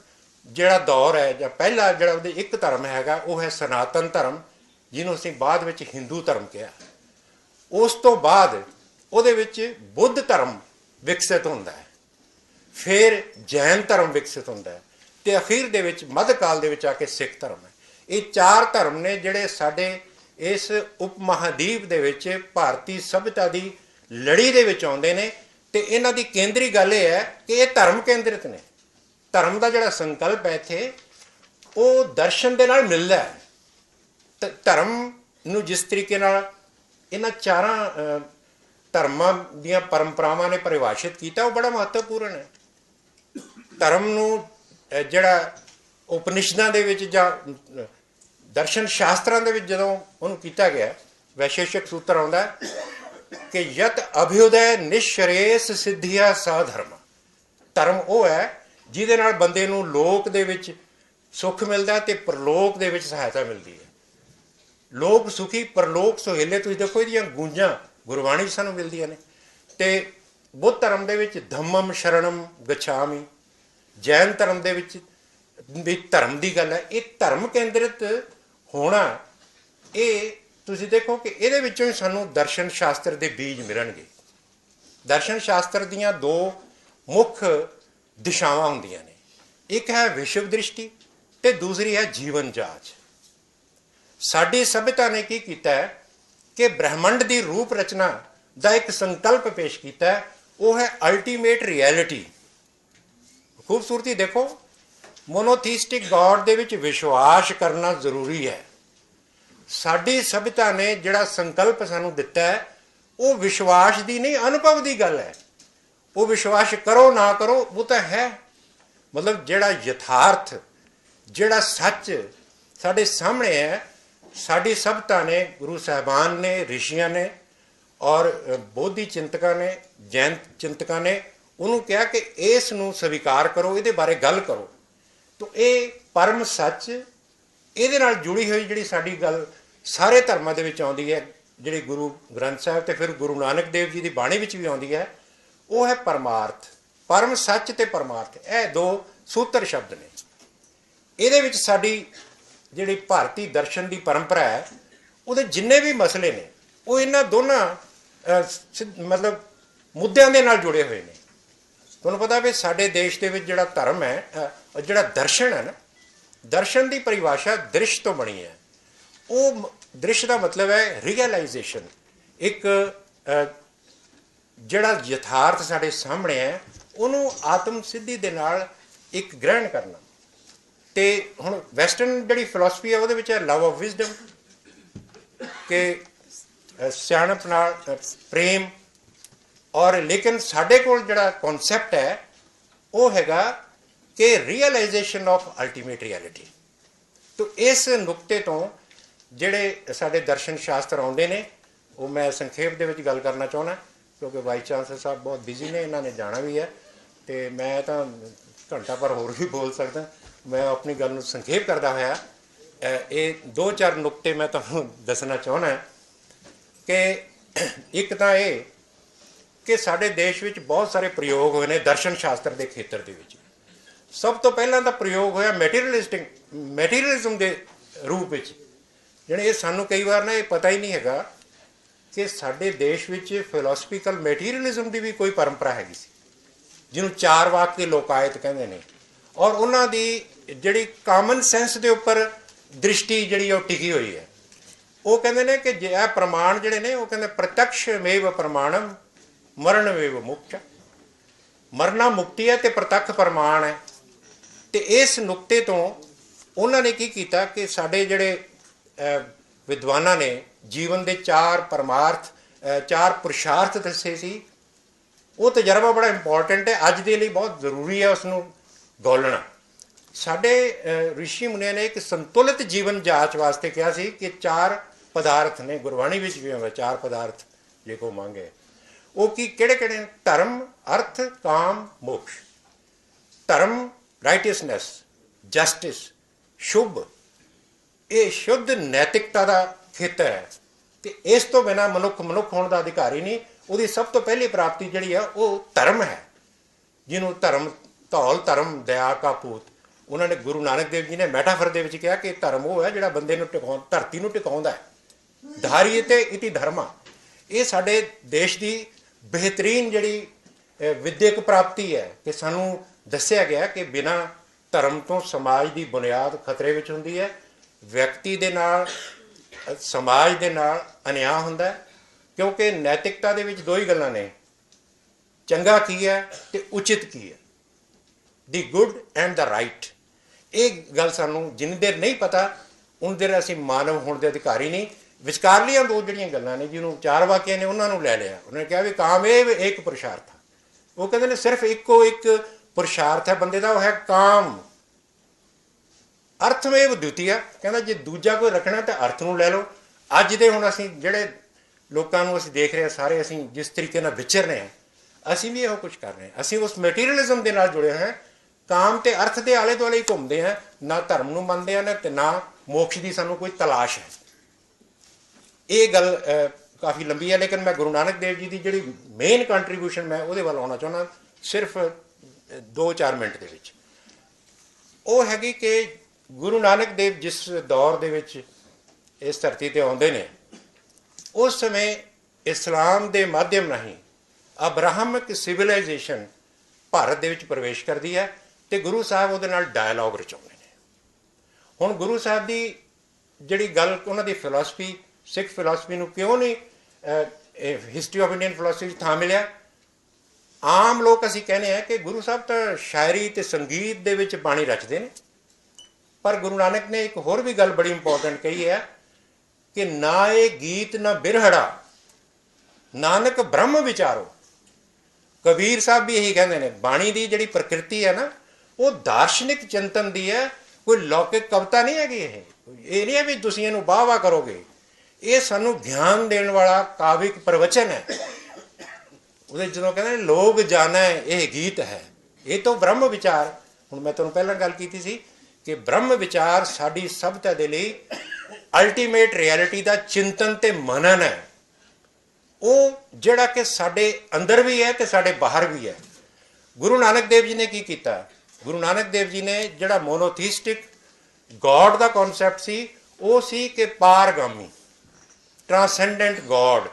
ਜਿਹੜਾ ਦੌਰ ਹੈ ਜਾਂ ਪਹਿਲਾ ਜਿਹੜਾ ਉਹਦੇ ਇੱਕ ਧਰਮ ਹੈਗਾ, ਉਹ ਹੈ ਸਨਾਤਨ ਧਰਮ, ਜਿਹਨੂੰ ਅਸੀਂ ਬਾਅਦ ਵਿੱਚ ਹਿੰਦੂ ਧਰਮ ਕਿਹਾ। ਉਸ ਤੋਂ ਬਾਅਦ ਉਹਦੇ ਵਿੱਚ ਬੁੱਧ ਧਰਮ ਵਿਕਸਿਤ ਹੁੰਦਾ ਹੈ। ਫਿਰ ਜੈਨ ਧਰਮ ਵਿਕਸਿਤ ਹੁੰਦਾ ਹੈ ਤੇ ਅਖੀਰ ਦੇ ਵਿੱਚ ਮੱਧ ਕਾਲ ਦੇ ਵਿੱਚ ਆ ਕੇ ਸਿੱਖ ਧਰਮ ਹੈ। ਇਹ ਚਾਰ ਧਰਮ ਨੇ ਜਿਹੜੇ ਸਾਡੇ ਇਸ ਉਪ ਦੇ ਵਿੱਚ ਭਾਰਤੀ ਸਭਿਤਾ ਦੀ ਲੜੀ ਦੇ ਵਿੱਚ ਆਉਂਦੇ ਨੇ ਤੇ ਇਹਨਾਂ ਦੀ ਕੇਂਦਰੀ ਗੱਲ ਇਹ ਹੈ ਕਿ ਇਹ ਧਰਮ ਕੇਂਦਰਿਤ ਨੇ। ਧਰਮ ਦਾ ਜਿਹੜਾ ਸੰਕਲਪ ਹੈ ਇੱਥੇ, ਉਹ ਦਰਸ਼ਨ ਦੇ ਨਾਲ ਮਿਲਦਾ ਹੈ। ਧਰਮ ਨੂੰ ਜਿਸ ਤਰੀਕੇ ਨਾਲ ਇਹਨਾਂ ਚਾਰਾਂ ਧਰਮਾਂ ਦੀਆਂ ਪਰੰਪਰਾਵਾਂ ਨੇ ਪਰਿਭਾਸ਼ਿਤ ਕੀਤਾ, ਉਹ ਬੜਾ ਮਹੱਤਵਪੂਰਨ ਹੈ। ਧਰਮ ਨੂੰ ਜਿਹੜਾ ਉਪਨਿਸ਼ਦਾਂ ਦੇ ਵਿੱਚ ਜਾਂ ਦਰਸ਼ਨ ਸ਼ਾਸਤਰਾਂ ਦੇ ਵਿੱਚ ਜਦੋਂ ਉਹਨੂੰ ਕੀਤਾ ਗਿਆ, ਵੈਸ਼ੇਸ਼ਕ ਸੂਤਰ ਆਉਂਦਾ ਕਿ ਯਤ ਅਭਿਉਦੈ ਨਿਸ਼ਰੇਸ ਸਿੱਧਿਆ ਸਾਧਰਮ ਧਰਮ। ਉਹ ਹੈ ਜਿਹਦੇ ਨਾਲ ਬੰਦੇ ਨੂੰ ਲੋਕ ਦੇ ਵਿੱਚ ਸੁੱਖ ਮਿਲਦਾ ਹੈ ਤੇ ਪ੍ਰਲੋਕ ਦੇ ਵਿੱਚ ਸਹਾਇਤਾ ਮਿਲਦੀ ਹੈ। ਲੋਕ ਸੁਖੀ, ਪ੍ਰਲੋਕ ਸੁਹੇਲੇ, ਤੁਸੀਂ ਦੇਖੋ ਇਹਦੀਆਂ ਗੂੰਜਾਂ ਗੁਰਬਾਣੀ ਸਾਨੂੰ ਮਿਲਦੀਆਂ ਨੇ। ਤੇ ਬੁੱਧ ਧਰਮ ਦੇ ਵਿੱਚ ਧੰਮਮ ਸ਼ਰਣਮ ਗਛਾਮੀ। ਜੈਨ ਧਰਮ ਦੇ ਵਿੱਚ ਵੀ ਧਰਮ ਦੀ ਗੱਲ ਹੈ। ਇਹ ਧਰਮ ਕੇਂਦਰਿਤ ਹੋਣਾ ਇਹ ਤੁਸੀਂ ਦੇਖੋ ਕਿ ਇਹਦੇ ਵਿੱਚੋਂ ਹੀ ਸਾਨੂੰ ਦਰਸ਼ਨ ਸ਼ਾਸਤਰ ਦੇ ਬੀਜ ਮਿਲਣਗੇ। ਦਰਸ਼ਨ ਸ਼ਾਸਤਰ ਦੀਆਂ ਦੋ ਮੁੱਖ ਦਿਸ਼ਾਵਾਂ ਹੁੰਦੀਆਂ ਨੇ। ਇੱਕ ਹੈ ਵਿਸ਼ਵ ਦ੍ਰਿਸ਼ਟੀ ਤੇ ਦੂਸਰੀ ਹੈ ਜੀਵਨ ਜਾਂਚ। ਸਾਡੀ ਸਭਿਤਾ ਨੇ ਕੀ ਕੀਤਾ ਹੈ ਕਿ ਬ੍ਰਹਿਮੰਡ ਦੀ ਰੂਪ ਰਚਨਾ ਦਾ ਇੱਕ ਸੰਕਲਪ ਪੇਸ਼ ਕੀਤਾ ਹੈ। ਉਹ ਹੈ ਅਲਟੀਮੇਟ ਰਿਐਲਿਟੀ ਖੂਬਸੂਰਤੀ ਦੇਖੋ ਮੋਨੋਥੀਸਟਿਕ ਗੋਡ ਦੇ ਵਿੱਚ ਵਿਸ਼ਵਾਸ ਕਰਨਾ ਜ਼ਰੂਰੀ ਹੈ। ਸਾਡੀ ਸਭਿਤਾ ਨੇ ਜਿਹੜਾ ਸੰਕਲਪ ਸਾਨੂੰ ਦਿੱਤਾ ਹੈ, ਉਹ ਵਿਸ਼ਵਾਸ ਦੀ ਨਹੀਂ, ਅਨੁਭਵ ਦੀ ਗੱਲ ਹੈ। ਉਹ ਵਿਸ਼ਵਾਸ ਕਰੋ, ਨਾ ਕਰੋ, ਉਹ ਤਾਂ ਹੈ। ਮਤਲਬ ਜਿਹੜਾ ਯਥਾਰਥ, ਜਿਹੜਾ ਸੱਚ ਸਾਡੇ ਸਾਹਮਣੇ ਹੈ, ਸਾਡੀ ਸਭਤਾ ਨੇ, ਗੁਰੂ ਸਾਹਿਬਾਨ ਨੇ, ਰਿਸ਼ੀਆਂ ਨੇ ਔਰ ਬੋਧੀ ਚਿੰਤਕਾਂ ਨੇ, ਜੈਨ ਚਿੰਤਕਾਂ ਨੇ, ਉਹਨੂੰ ਕਿਹਾ ਕਿ ਇਸ ਨੂੰ ਸਵੀਕਾਰ ਕਰੋ, ਇਹਦੇ ਬਾਰੇ ਗੱਲ ਕਰੋ। ਤੋ ਇਹ ਪਰਮ ਸੱਚ, ਇਹਦੇ ਨਾਲ ਜੁੜੀ ਹੋਈ ਜਿਹੜੀ ਸਾਡੀ ਗੱਲ ਸਾਰੇ ਧਰਮਾਂ ਦੇ ਵਿੱਚ ਆਉਂਦੀ ਹੈ, ਜਿਹੜੇ ਗੁਰੂ ਗ੍ਰੰਥ ਸਾਹਿਬ ਤੇ ਫਿਰ ਗੁਰੂ ਨਾਨਕ ਦੇਵ ਜੀ ਦੀ ਬਾਣੀ ਵਿੱਚ ਵੀ ਆਉਂਦੀ ਹੈ, ਉਹ ਹੈ ਪਰਮਾਰਥ। ਪਰਮ ਸੱਚ ਤੇ ਪਰਮਾਰਥ, ਇਹ ਦੋ ਸੂਤਰ ਸ਼ਬਦ ਨੇ। ਇਹਦੇ ਵਿੱਚ ਸਾਡੀ ਜਿਹੜੀ ਭਾਰਤੀ ਦਰਸ਼ਨ ਦੀ ਪਰੰਪਰਾ ਹੈ, ਉਹਦੇ ਜਿੰਨੇ ਵੀ ਮਸਲੇ ਨੇ, ਉਹ ਇਹਨਾਂ ਦੋਨਾਂ ਮਤਲਬ ਮੁੱਦਿਆਂ ਦੇ ਨਾਲ ਜੁੜੇ ਹੋਏ ਨੇ। ਤੁਹਾਨੂੰ ਪਤਾ ਵੀ ਸਾਡੇ ਦੇਸ਼ ਦੇ ਵਿੱਚ ਜਿਹੜਾ ਧਰਮ ਹੈ ਜਿਹੜਾ ਦਰਸ਼ਨ ਹੈ ਨਾ, ਦਰਸ਼ਨ ਦੀ ਪਰਿਭਾਸ਼ਾ ਦ੍ਰਿਸ਼ ਤੋਂ ਬਣੀ ਹੈ। ਉਹ ਦ੍ਰਿਸ਼ ਦਾ ਮਤਲਬ ਹੈ ਰੀਅਲਾਈਜੇਸ਼ਨ ਇੱਕ ਜਿਹੜਾ ਯਥਾਰਥ ਸਾਡੇ ਸਾਹਮਣੇ ਹੈ, ਉਹਨੂੰ ਆਤਮ ਸਿੱਧੀ ਦੇ ਨਾਲ ਇੱਕ ਗ੍ਰਹਿਣ ਕਰਨਾ। ਤੇ ਹੁਣ ਵੈਸਟਰਨ ਜਿਹੜੀ ਫਿਲਾਸਫੀ ਹੈ, ਉਹਦੇ ਵਿੱਚ ਹੈ ਲਵ ਆਫ ਵਿਜ਼ਡਮ ਕਿ ਸਿਆਣਪ ਨਾਲ ਪ੍ਰੇਮ ਔਰ ਲੇਕਿਨ ਸਾਡੇ ਕੋਲ ਜਿਹੜਾ ਕਨਸੈਪਟ ਹੈ, ਉਹ ਹੈਗਾ ਕਿ ਰੀਅਲਾਈਜੇਸ਼ਨ ਆਫ ਅਲਟੀਮੇਟ ਰਿਐਲਿਟੀ ਤੋ ਇਸ ਨੁਕਤੇ ਤੋਂ ਜਿਹੜੇ ਸਾਡੇ ਦਰਸ਼ਨ ਸ਼ਾਸਤਰ ਆਉਂਦੇ ਨੇ, ਉਹ ਮੈਂ ਸੰਖੇਪ ਦੇ ਵਿੱਚ ਗੱਲ ਕਰਨਾ ਚਾਹੁੰਦਾ, ਕਿਉਂਕਿ ਵਾਈਸ ਚਾਂਸਲਰ ਸਾਹਿਬ ਬਹੁਤ ਬਿਜ਼ੀ ਨੇ, ਇਹਨਾਂ ਨੇ ਜਾਣਾ ਵੀ ਹੈ, ਤੇ ਮੈਂ ਤਾਂ ਘੰਟਾ ਪਰ ਹੋਰ ਵੀ ਬੋਲ ਸਕਦਾ। ਮੈਂ ਆਪਣੀ ਗੱਲ ਨੂੰ ਸੰਖੇਪ ਕਰਦਾ ਹੋਇਆ ਇਹ ਦੋ ਚਾਰ ਨੁਕਤੇ ਮੈਂ ਤੁਹਾਨੂੰ ਦੱਸਣਾ ਚਾਹੁੰਦਾ, ਕਿ ਇੱਕ ਤਾਂ ਇਹ ਕਿ ਸਾਡੇ ਦੇਸ਼ ਵਿੱਚ ਬਹੁਤ ਸਾਰੇ ਪ੍ਰਯੋਗ ਹੋਏ ਨੇ ਦਰਸ਼ਨ ਸ਼ਾਸਤਰ ਦੇ ਖੇਤਰ ਦੇ ਵਿੱਚ। ਸਭ ਤੋਂ ਪਹਿਲਾਂ ਤਾਂ ਪ੍ਰਯੋਗ ਹੋਇਆ ਮੈਟੀਰੀਅਲਿਸਟਿਕ ਮੈਟੀਰੀਅਲਿਜ਼ਮ ਦੇ ਰੂਪ ਵਿੱਚ। ਜਿਹੜੇ ਇਹ ਸਾਨੂੰ ਕਈ ਵਾਰ ਨਾ ਇਹ ਪਤਾ ਹੀ ਨਹੀਂ ਹੈਗਾ ਕਿ ਸਾਡੇ ਦੇਸ਼ ਵਿੱਚ ਫਿਲਾਸਫੀਕਲ ਮੈਟੀਰੀਅਲਿਜ਼ਮ ਦੀ ਵੀ ਕੋਈ ਪਰੰਪਰਾ ਹੈਗੀ ਸੀ, ਜਿਹਨੂੰ ਚਾਰ ਵਾਕ ਦੇ ਲੋਕਾਇਤ ਕਹਿੰਦੇ ਨੇ। ਔਰ ਉਹਨਾਂ ਦੀ ਜਿਹੜੀ ਕਾਮਨ ਸੈਂਸ ਦੇ ਉੱਪਰ ਦ੍ਰਿਸ਼ਟੀ ਜਿਹੜੀ ਉਹ ਟਿਕੀ ਹੋਈ ਹੈ। ਉਹ ਕਹਿੰਦੇ ਨੇ ਕਿ ਜੇ ਇਹ ਪ੍ਰਮਾਣ ਜਿਹੜੇ ਨੇ, ਉਹ ਕਹਿੰਦੇ ਪ੍ਰਤੱਖ ਮੇਵ ਪ੍ਰਮਾਣਮ ਮਰਨ ਮੇਵ ਮੁਕਤ ਮਰਨਾ ਮੁਕਤੀ ਹੈ ਤੇ ਪ੍ਰਤੱਖ ਪ੍ਰਮਾਣ ਹੈ। ਤੇ ਇਸ ਨੁਕਤੇ ਤੋਂ ਉਹਨਾਂ ਨੇ ਕੀ ਕੀਤਾ ਕਿ ਸਾਡੇ ਜਿਹੜੇ ਵਿਦਵਾਨਾਂ ਨੇ ਜੀਵਨ ਦੇ ਚਾਰ ਪਰਮਾਰਥ ਚਾਰ ਪੁਰਸ਼ਾਰਥ ਦੱਸੇ ਸੀ। ਉਹ ਤਜਰਬਾ ਬੜਾ ਇੰਪੋਰਟੈਂਟ ਹੈ। ਅੱਜ ਦੇ ਲਈ ਬਹੁਤ ਜ਼ਰੂਰੀ ਹੈ ਉਸ ਨੂੰ ਗੋਲਣਾ। ਸਾਡੇ ਅਹ, ਰਿਸ਼ੀ ਮੁਨੀਆਂ ਨੇ ਇੱਕ ਸੰਤੁਲਿਤ ਜੀਵਨ ਜਾਂਚ ਵਾਸਤੇ ਕਿਹਾ ਸੀ ਕਿ ਚਾਰ ਪਦਾਰਥ ਨੇ ਗੁਰਬਾਣੀ ਵਿੱਚ ਵੀ ਆਉਂਦਾ ਚਾਰ ਪਦਾਰਥ ਜੇ ਕੋ ਮੰਗੇ ਉਹ ਕੀ, ਕਿਹੜੇ ਕਿਹੜੇ ਧਰਮ, ਅਰਥ, ਕਾਮ, ਮੋਕਸ਼। ਧਰਮ ਰਾਈਟੀਅਸਨੈਸ ਜਸਟਿਸ ਸ਼ੁਭ। ਇਹ ਸ਼ੁੱਧ ਨੈਤਿਕਤਾ ਦਾ ਖੇਤਰ ਹੈ। ਤੇ ਇਸ ਤੋਂ ਬਿਨਾ ਮਨੁੱਖ ਮਨੁੱਖ ਹੋਣ ਦਾ ਅਧਿਕਾਰੀ ਨਹੀਂ। ਉਹਦੀ ਸਭ ਤੋਂ ਪਹਿਲੀ ਪ੍ਰਾਪਤੀ ਜਿਹੜੀ ਆ, ਉਹ ਧਰਮ ਹੈ। ਜਿਹਨੂੰ ਧਰਮ, ਧੌਲ, ਧਰਮ, ਦਇਆ ਕਾ ਪੂਤ ਉਹਨਾਂ ਨੇ ਗੁਰੂ ਨਾਨਕ ਦੇਵ ਜੀ ਨੇ ਮੈਟਾਫਰ ਦੇ ਵਿੱਚ ਕਿਹਾ ਕਿ ਧਰਮ ਉਹ ਹੈ ਜਿਹੜਾ ਬੰਦੇ ਨੂੰ ਟਿਕਾਉਣ, ਧਰਤੀ ਨੂੰ ਟਿਕਾਉਂਦਾ ਹੈ। ਧਾਰੀਏ ਤੇ ਇਤੀ ਧਰਮਾ। ਇਹ ਸਾਡੇ ਦੇਸ਼ ਦੀ ਬਿਹਤਰੀਨ ਜਿਹੜੀ ਅਹ, ਵਿਦਿਅਕ ਪ੍ਰਾਪਤੀ ਹੈ ਕਿ ਸਾਨੂੰ ਦੱਸਿਆ ਗਿਆ ਕਿ ਬਿਨਾ ਧਰਮ ਤੋਂ ਸਮਾਜ ਦੀ ਬੁਨਿਆਦ ਖਤਰੇ ਵਿੱਚ ਹੁੰਦੀ ਹੈ ਵਿਅਕਤੀ ਦੇ ਨਾਲ ਸਮਾਜ ਦੇ ਨਾਲ ਅਨਿਆਂ ਹੁੰਦਾ ਹੈ ਕਿਉਂਕਿ ਨੈਤਿਕਤਾ ਦੇ ਵਿੱਚ ਦੋ ਹੀ ਗੱਲਾਂ ਨੇ ਚੰਗਾ ਕੀ ਹੈ ਤੇ ਉਚਿਤ ਕੀ ਹੈ। The good and the right ਇਹ ਗੱਲ ਸਾਨੂੰ ਜਿੰਨੀ ਦੇਰ ਨਹੀਂ ਪਤਾ ਉਨੀ ਦੇਰ ਅਸੀਂ ਮਾਨਵ ਹੋਣ ਦੇ ਅਧਿਕਾਰੀ ਨਹੀਂ ਵਿਚਕਾਰਲੀਆਂ ਦੋ ਜਿਹੜੀਆਂ ਗੱਲਾਂ ਨੇ, ਜਿਹਨੂੰ ਚਾਰ ਵਾਕਿਆ ਨੇ, ਉਹਨਾਂ ਨੂੰ ਲੈ ਲਿਆ। ਉਹਨੇ ਕਿਹਾ ਵੀ ਕਾਮੇਵ ਇੱਕ ਪੁਰਸ਼ਾਰਥ ਉਹ ਕਹਿੰਦੇ ਨੇ ਸਿਰਫ ਇੱਕੋ ਇੱਕ ਪੁਰਸ਼ਾਰਥ ਹੈ, ਬੰਦੇ ਦਾ ਉਹ ਹੈ ਕਾਮ। ਅਰਥਮੇਵ ਦੁਤੀਆ ਕਹਿੰਦਾ ਜੇ ਦੂਜਾ ਕੋਈ ਰੱਖਣਾ ਤਾਂ ਅਰਥ ਨੂੰ ਲੈ ਲਓ। ਅੱਜ ਦੇ ਹੁਣ ਅਸੀਂ ਜਿਹੜੇ ਲੋਕਾਂ ਨੂੰ ਅਸੀਂ ਦੇਖ ਰਹੇ ਹਾਂ, ਸਾਰੇ ਅਸੀਂ ਜਿਸ ਤਰੀਕੇ ਨਾਲ ਵਿਚਰ ਰਹੇ ਹਾਂ, ਅਸੀਂ ਵੀ ਇਹੋ ਕੁਝ ਕਰ ਰਹੇ ਹਾਂ। ਅਸੀਂ ਉਸ ਮਟੀਰੀਅਲਿਜ਼ਮ ਦੇ ਨਾਲ ਜੁੜੇ ਹੋਏ ਹਾਂ। ਕਾਮ ਤੇ ਅਰਥ ਦੇ ਆਲੇ ਦੁਆਲੇ ਹੀ ਘੁੰਮਦੇ ਹਾਂ। ਨਾ ਧਰਮ ਨੂੰ ਮੰਨਦੇ ਹਾਂ ਨਾ ਨਾ ਮੋਕਸ਼ ਦੀ ਸਾਨੂੰ ਕੋਈ ਤਲਾਸ਼ ਹੈ। ਇਹ ਗੱਲ ਕਾਫੀ ਲੰਬੀ ਹੈ, ਲੇਕਿਨ ਮੈਂ ਗੁਰੂ ਨਾਨਕ ਦੇਵ ਜੀ ਦੀ ਜਿਹੜੀ ਮੇਨ ਕੰਟਰੀਬਿਊਸ਼ਨ ਮੈਂ ਉਹਦੇ ਵੱਲ ਆਉਣਾ ਚਾਹੁੰਦਾ, ਸਿਰਫ 2-4 ਮਿੰਟ ਦੇ ਵਿੱਚ। ਉਹ ਹੈਗੀ ਕਿ ਗੁਰੂ ਨਾਨਕ ਦੇਵ ਜਿਸ ਦੌਰ ਦੇ ਵਿੱਚ ਇਸ ਧਰਤੀ ਤੇ ਆਉਂਦੇ ਨੇ, ਉਸ ਸਮੇਂ ਇਸਲਾਮ ਦੇ ਮਾਧਿਅਮ ਰਾਹੀਂ ਅਬਰਾਹਮਿਕ ਸਿਵਲਾਈਜੇਸ਼ਨ ਭਾਰਤ ਦੇ ਵਿੱਚ ਪ੍ਰਵੇਸ਼ ਕਰਦੀ ਹੈ ਤੇ ਗੁਰੂ ਸਾਹਿਬ ਉਹਦੇ ਨਾਲ ਡਾਇਲੌਗ ਰਚਾਉਂਦੇ ਨੇ। ਹੁਣ ਗੁਰੂ ਸਾਹਿਬ ਦੀ ਜਿਹੜੀ ਗੱਲ, ਉਹਨਾਂ ਦੀ ਫਿਲਾਸਫੀ ਸਿੱਖ ਫਿਲਾਸਫੀ ਨੂੰ ਕਿਉਂ ਨਹੀਂ ਹਿਸਟਰੀ ਆਫ ਇੰਡੀਅਨ ਫਿਲਾਸਫੀ ਥਾਂ ਮਿਲਿਆ। ਆਮ ਲੋਕ ਅਸੀਂ ਕਹਿੰਦੇ ਆ ਕਿ ਗੁਰੂ ਸਾਹਿਬ ਤਾਂ ਸ਼ਾਇਰੀ ਤੇ ਸੰਗੀਤ ਦੇ ਵਿੱਚ ਬਾਣੀ ਰਚਦੇ ਨੇ। ਪਰ ਗੁਰੂ ਨਾਨਕ ਨੇ ਇੱਕ ਹੋਰ ਵੀ ਗੱਲ ਬੜੀ ਇੰਪੋਰਟੈਂਟ ਕਹੀ ਹੈ ਕਿ ਨਾ ਇਹ ਗੀਤ ਨਾ ਬਿਰਹੜਾ, ਨਾਨਕ ਬ੍ਰਹਮ ਵਿਚਾਰੋ। ਕਬੀਰ ਸਾਹਿਬ ਵੀ ਇਹੀ ਕਹਿੰਦੇ ਨੇ, ਬਾਣੀ ਦੀ ਜਿਹੜੀ ਪ੍ਰਕਿਰਤੀ ਹੈ ਨਾ, ਉਹ ਦਾਰਸ਼ਨਿਕ ਚਿੰਤਨ ਦੀ ਹੈ, ਕੋਈ ਲੌਕਿਕ ਕਵਿਤਾ ਨਹੀਂ ਹੈਗੀ ਇਹ। ਇਹ ਨਹੀਂ ਹੈ ਵੀ ਤੁਸੀਂ ਇਹਨੂੰ ਵਾਹ-ਵਾਹ ਕਰੋਗੇ। ਇਹ ਸਾਨੂੰ ਗਿਆਨ ਦੇਣ ਵਾਲਾ ਕਾਵਿਕ ਪ੍ਰਵਚਨ ਹੈ। ਉਹਦੇ ਜਦੋਂ ਕਹਿੰਦੇ ਲੋਕ ਜਾਣੈ, ਇਹ ਗੀਤ ਹੈ। ਇਹ ਤੋਂ ਬ੍ਰਹਮ ਵਿਚਾਰ। ਹੁਣ ਮੈਂ ਤੁਹਾਨੂੰ ਪਹਿਲਾਂ ਗੱਲ ਕੀਤੀ ਸੀ ਕਿ ਬ੍ਰਹਮ ਵਿਚਾਰ ਸਾਡੀ ਸਭਤਾ ਦੇ ਲਈ ਅਲਟੀਮੇਟ ਰਿਐਲਿਟੀ ਦਾ ਚਿੰਤਨ ਤੇ ਮਨਨ ਹੈ। ਉਹ ਜਿਹੜਾ ਕਿ ਸਾਡੇ ਅੰਦਰ ਵੀ ਹੈ ਤੇ ਸਾਡੇ ਬਾਹਰ ਵੀ ਹੈ। ਗੁਰੂ ਨਾਨਕ ਦੇਵ ਜੀ ਨੇ ਕੀ ਕੀਤਾ? ਗੁਰੂ ਨਾਨਕ ਦੇਵ ਜੀ ਨੇ ਜਿਹੜਾ ਮੋਨੋਥੀਸਟਿਕ ਗੋਡ ਦਾ ਕਨਸੈਪਟ ਸੀ, ਉਹ ਸੀ ਕਿ ਪਾਰਗਾਮੀ। ਟਰਾਂਸੈਂਡੈਂਟ ਗੋਡ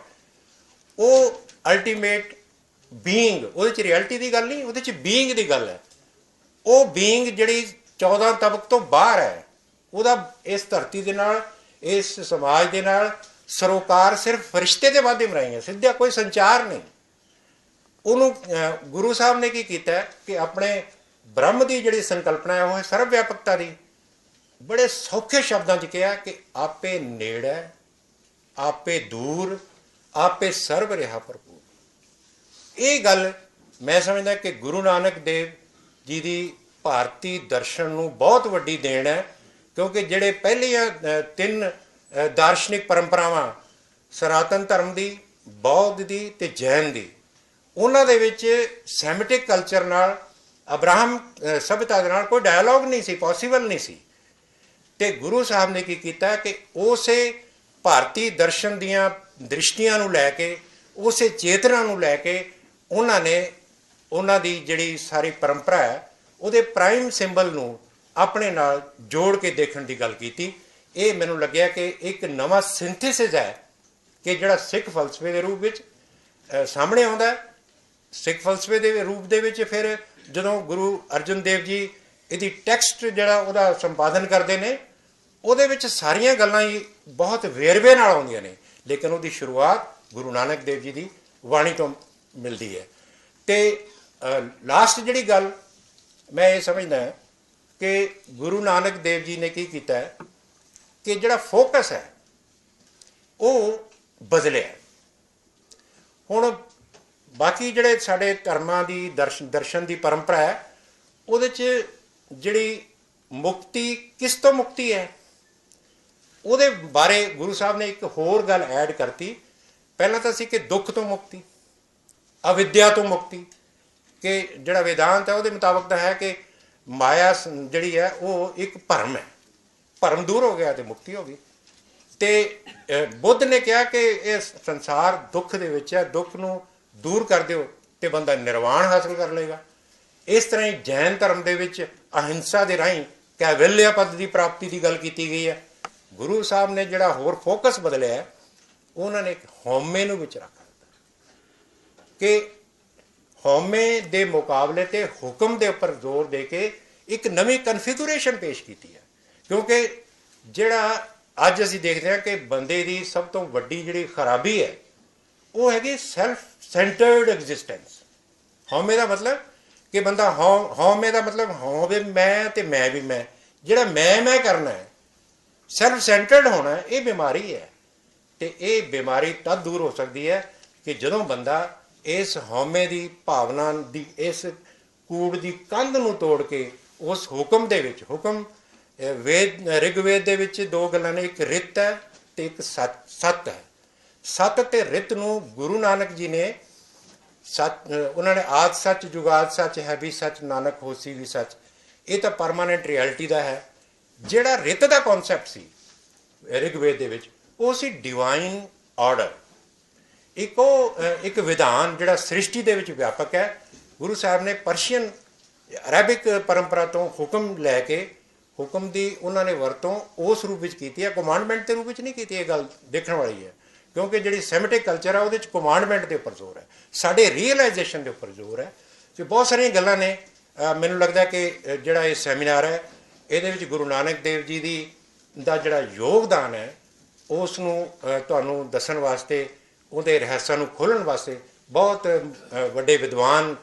ਉਹ ਅਲਟੀਮੇਟ ਬੀਇੰਗ ਉਹਦੇ ਚ ਰਿਐਲਿਟੀ ਦੀ ਗੱਲ ਨਹੀਂ, ਉਹਦੇ ਚ ਬੀਇੰਗ ਦੀ ਗੱਲ ਹੈ। ਉਹ ਬੀਇੰਗ ਜਿਹੜੀ 14 ਤਬਕ ਤੋਂ ਬਾਹਰ ਹੈ, ਉਹਦਾ ਇਸ ਧਰਤੀ ਦੇ ਨਾਲ, ਇਸ ਸਮਾਜ ਦੇ ਨਾਲ ਸਰੋਕਾਰ ਸਿਰਫ ਫਰਿਸ਼ਤੇ ਦੇ ਮਾਧਿਅਮ ਰਾਹੀਂ ਹੈ, ਸਿੱਧਾ ਕੋਈ ਸੰਚਾਰ ਨਹੀਂ। ਉਹਨੂੰ ਗੁਰੂ ਸਾਹਿਬ ਨੇ ਕੀ ਕੀਤਾ ਕਿ ਆਪਣੇ ਬ੍ਰਹਮ ਦੀ ਜਿਹੜੀ ਸੰਕਲਪਨਾ ਹੈ, ਉਹ ਹੈ ਸਰਵ ਵਿਆਪਕਤਾ ਦੀ। ਬੜੇ ਸੌਖੇ ਸ਼ਬਦਾਂ 'ਚ ਕਿਹਾ ਕਿ ਆਪੇ ਨੇੜੇ ਆਪੇ ਦੂਰ ਆਪੇ ਸਰਬ ਰਿਹਾ ਭਰਪੂਰ। ਇਹ ਗੱਲ ਮੈਂ ਸਮਝਦਾ ਕਿ ਗੁਰੂ ਨਾਨਕ ਦੇਵ ਜੀ ਦੀ ਭਾਰਤੀ ਦਰਸ਼ਨ ਨੂੰ ਬਹੁਤ ਵੱਡੀ ਦੇਣ ਹੈ ਕਿਉਂਕਿ ਜਿਹੜੇ ਪਹਿਲੀਆਂ ਤਿੰਨ ਦਾਰਸ਼ਨਿਕ ਪਰੰਪਰਾਵਾਂ ਸਨਾਤਨ ਧਰਮ ਦੀ ਬੌਧ ਦੀ ਤੇ ਜੈਨ ਦੀ ਉਹਨਾਂ ਦੇ ਵਿੱਚ ਸੈਮਿਟਿਕ ਕਲਚਰ ਨਾਲ ਅਬਰਾਹਮ ਅ, ਦੇ ਨਾਲ ਕੋਈ ਡਾਇਲੋਗ ਨਹੀਂ ਸੀ ਪੋਸੀਬਲ ਨਹੀਂ ਸੀ। ਤੇ ਗੁਰੂ ਸਾਹਿਬ ਨੇ ਕੀ ਕੀਤਾ ਕਿ ਉਸੇ ਭਾਰਤੀ ਦਰਸ਼ਨ ਦੀਆਂ ਦ੍ਰਿਸ਼ਟੀਆਂ ਨੂੰ ਲੈ ਕੇ, ਉਸੇ ਚੇਤਨਾ ਨੂੰ ਲੈ ਕੇ ਉਹਨਾਂ ਨੇ ਉਹਨਾਂ ਦੀ ਜਿਹੜੀ ਸਾਰੀ ਪਰੰਪਰਾ ਹੈ, ਉਹਦੇ ਪ੍ਰਾਈਮ ਸਿੰਬਲ ਨੂੰ ਆਪਣੇ ਨਾਲ ਜੋੜ ਕੇ ਦੇਖਣ ਦੀ ਗੱਲ ਕੀਤੀ। ਇਹ ਮੈਨੂੰ ਲੱਗਿਆ ਕਿ ਇੱਕ ਨਵਾਂ ਸਿੰਥੇਸਿਸ ਹੈ ਕਿ ਜਿਹੜਾ ਸਿੱਖ ਫਲਸਫੇ ਦੇ ਰੂਪ ਵਿੱਚ ਸਾਹਮਣੇ ਆਉਂਦਾ ਹੈ। ਸਿੱਖ ਫਲਸਫੇ ਦੇ ਰੂਪ ਦੇ ਵਿੱਚ ਫਿਰ ਜਦੋਂ ਗੁਰੂ ਅਰਜਨ ਦੇਵ ਜੀ ਇਹਦੀ ਟੈਕਸਟ ਜਿਹੜਾ ਉਹਦਾ ਸੰਪਾਦਨ ਕਰਦੇ ਨੇ ਉਹਦੇ ਵਿੱਚ ਸਾਰੀਆਂ ਗੱਲਾਂ ਹੀ ਬਹੁਤ ਵੇਰਵੇ ਨਾਲ ਆਉਂਦੀਆਂ ਨੇ, ਲੇਕਿਨ ਉਹਦੀ ਸ਼ੁਰੂਆਤ ਗੁਰੂ ਨਾਨਕ ਦੇਵ ਜੀ ਦੀ ਬਾਣੀ ਤੋਂ ਮਿਲਦੀ ਹੈ। ਤੇ ਲਾਸਟ ਜਿਹੜੀ ਗੱਲ ਮੈਂ ਇਹ ਸਮਝਦਾ ਹਾਂ ਕਿ ਗੁਰੂ ਨਾਨਕ ਦੇਵ ਜੀ ਨੇ ਕੀ ਕੀਤਾ ਹੈ ਕਿ ਜਿਹੜਾ ਫੋਕਸ ਹੈ, ਉਹ ਬਦਲਿਆ ਹੁਣ ਬਾਕੀ ਜਿਹੜੇ ਸਾਡੇ ਧਰਮਾਂ ਦੀ ਦਰਸ਼ਨ ਦਰਸ਼ਨ ਦੀ ਪਰੰਪਰਾ ਹੈ, ਉਹਦੇ 'ਚ ਜਿਹੜੀ ਮੁਕਤੀ ਕਿਸ ਤੋਂ ਮੁਕਤੀ ਹੈ? ਉਹਦੇ ਬਾਰੇ ਗੁਰੂ ਸਾਹਿਬ ਨੇ ਇੱਕ ਹੋਰ ਗੱਲ ਐਡ ਕਰਤੀ। ਪਹਿਲਾਂ ਤਾਂ ਸੀ ਕਿ ਦੁੱਖ ਤੋਂ ਮੁਕਤੀ, ਅਵਿਦਿਆ ਤੋਂ ਮੁਕਤੀ, ਕਿ ਜਿਹੜਾ ਵੇਦਾਂਤ ਹੈ ਉਹਦੇ ਮੁਤਾਬਕ ਤਾਂ ਹੈ ਕਿ ਮਾਇਆ ਜਿਹੜੀ ਹੈ ਉਹ ਇੱਕ ਭਰਮ ਹੈ। ਭਰਮ ਦੂਰ ਹੋ ਗਿਆ ਤੇ ਮੁਕਤੀ ਹੋ ਗਈ। ਤੇ ਬੁੱਧ ਨੇ ਕਿਹਾ ਕਿ ਇਹ ਸੰਸਾਰ ਦੁੱਖ ਦੇ ਵਿੱਚ ਹੈ, ਦੁੱਖ ਨੂੰ ਦੂਰ ਕਰ ਦਿਓ ਤੇ ਬੰਦਾ ਨਿਰਵਾਣ ਹਾਸਲ ਕਰ ਲਏਗਾ। ਇਸ ਤਰ੍ਹਾਂ ਹੀ ਜੈਨ ਧਰਮ ਦੇ ਵਿੱਚ ਅਹਿੰਸਾ ਦੇ ਰਾਹੀਂ ਕੈਵਲਯ ਪਦ ਦੀ ਪ੍ਰਾਪਤੀ ਦੀ ਗੱਲ ਕੀਤੀ ਗਈ ਹੈ। ਗੁਰੂ ਸਾਹਿਬ ਨੇ ਜਿਹੜਾ ਹੋਰ ਫੋਕਸ ਬਦਲਿਆ ਉਹਨਾਂ ਨੇ ਇੱਕ ਹਉਮੈ ਨੂੰ ਵਿੱਚ ਰੱਖ ਦਿੱਤਾ। ਕਿ ਹਉਮੈ ਦੇ ਮੁਕਾਬਲੇ ਤੇ ਹੁਕਮ ਦੇ ਉੱਪਰ ਜ਼ੋਰ ਦੇ ਕੇ ਇੱਕ ਨਵੀਂ ਕਨਫੀਗੂਰੇਸ਼ਨ ਪੇਸ਼ ਕੀਤੀ ਹੈ। ਕਿਉਂਕਿ ਜਿਹੜਾ ਅੱਜ ਅਸੀਂ ਦੇਖਦੇ ਹਾਂ ਕਿ ਬੰਦੇ ਦੀ ਸਭ ਤੋਂ ਵੱਡੀ ਜਿਹੜੀ ਖਰਾਬੀ ਹੈ, ਉਹ ਹੈਗੀ ਸੈਲਫ ਸੈਂਟਰਡ ਐਗਜ਼ਿਸਟੈਂਸ ਹਉਮੈ ਦਾ ਮਤਲਬ ਕਿ ਬੰਦਾ ਹਉ, ਹਉਮੈ ਦਾ ਮਤਲਬ ਹਉਮੈ ਮੈਂ ਤੇ ਮੈਂ ਵੀ ਮੈਂ। ਜਿਹੜਾ ਮੈਂ ਮੈਂ ਕਰਨਾ ਹੈ ਸੈਲਫ ਸੈਂਟਰਡ ਹੋਣਾ ਇਹ ਬਿਮਾਰੀ ਹੈ। ਤੇ ਇਹ ਬਿਮਾਰੀ ਤਦ ਦੂਰ ਹੋ ਸਕਦੀ ਹੈ ਕਿ ਜਦੋਂ ਬੰਦਾ ਇਸ ਹਉਮੈ ਦੀ ਭਾਵਨਾ ਦੀ, ਇਸ ਕੂੜ ਦੀ ਕੰਧ ਨੂੰ ਤੋੜ ਕੇ ਉਸ ਹੁਕਮ ਦੇ ਵਿੱਚ, ਹੁਕਮ ਵੇਦ, ਰਿਗਵੇਦ ਦੇ ਵਿੱਚ ਦੋ ਗੱਲਾਂ ਨੇ, ਇੱਕ ਰਿਤ ਹੈ ਤੇ ਇੱਕ ਸਤ ਸਤ ਹੈ। ਸਤ ਤੇ ਰਿਤ ਨੂੰ ਗੁਰੂ ਨਾਨਕ ਜੀ ਨੇ ਸੱਚ ਉਹਨਾਂ ਨੇ ਆਦ ਸੱਚ, ਜੁਗਾਦ ਸੱਚ ਹੈ, ਵੀ ਸੱਚ ਨਾਨਕ, ਹੋਸੀ ਵੀ ਸੱਚ। ਇਹ ਤਾਂ ਪਰਮਾਨੈਂਟ ਰਿਐਲਿਟੀ ਦਾ ਹੈ। ਜਿਹੜਾ ਰਿਤ ਦਾ ਕਨਸੈਪਟ ਸੀ, ਰਿਗਵੇਦ ਦੇ ਵਿੱਚ, ਉਹ ਸੀ ਡਿਵਾਈਨ ਆਰਡਰ ਇੱਕ ਉਹ ਇੱਕ ਵਿਧਾਨ ਜਿਹੜਾ ਸ੍ਰਿਸ਼ਟੀ ਦੇ ਵਿੱਚ ਵਿਆਪਕ ਹੈ, ਗੁਰੂ ਸਾਹਿਬ ਨੇ ਪਰਸ਼ੀਅਨ ਅਰੈਬਿਕ ਪਰੰਪਰਾ ਤੋਂ ਹੁਕਮ ਲੈ ਕੇ, ਹੁਕਮ ਦੀ ਉਹਨਾਂ ਨੇ ਵਰਤੋਂ ਉਸ ਰੂਪ ਵਿੱਚ ਕੀਤੀ ਹੈ ਕਮਾਂਡਮੈਂਟ ਦੇ ਰੂਪ ਵਿੱਚ ਨਹੀਂ ਕੀਤੀ ਇਹ ਗੱਲ ਦੇਖਣ ਵਾਲੀ ਹੈ। ਕਿਉਂਕਿ ਜਿਹੜੀ ਸੈਮਿਟਿਕ ਕਲਚਰ ਆ, ਉਹਦੇ ਵਿੱਚ ਕਮਾਂਡਮੈਂਟ ਦੇ ਉੱਪਰ ਜ਼ੋਰ ਹੈ। ਸਾਡੇ ਰੀਅਲਾਈਜੇਸ਼ਨ ਦੇ ਉੱਪਰ ਜ਼ੋਰ ਹੈ। ਤੇ ਬਹੁਤ ਸਾਰੀਆਂ ਗੱਲਾਂ ਨੇ ਮੈਨੂੰ ਲੱਗਦਾ ਕਿ ਜਿਹੜਾ ਇਹ ਸੈਮੀਨਾਰ ਹੈ ਇਹਦੇ ਵਿੱਚ ਗੁਰੂ ਨਾਨਕ ਦੇਵ ਜੀ ਦੀ ਦਾ ਜਿਹੜਾ ਯੋਗਦਾਨ ਹੈ ਉਸ ਨੂੰ ਤੁਹਾਨੂੰ ਦੱਸਣ ਵਾਸਤੇ ਉਹਦੇ ਰਹੱਸਾਂ ਨੂੰ ਖੋਲਣ ਵਾਸਤੇ ਬਹੁਤ ਵੱਡੇ ਵਿਦਵਾਨ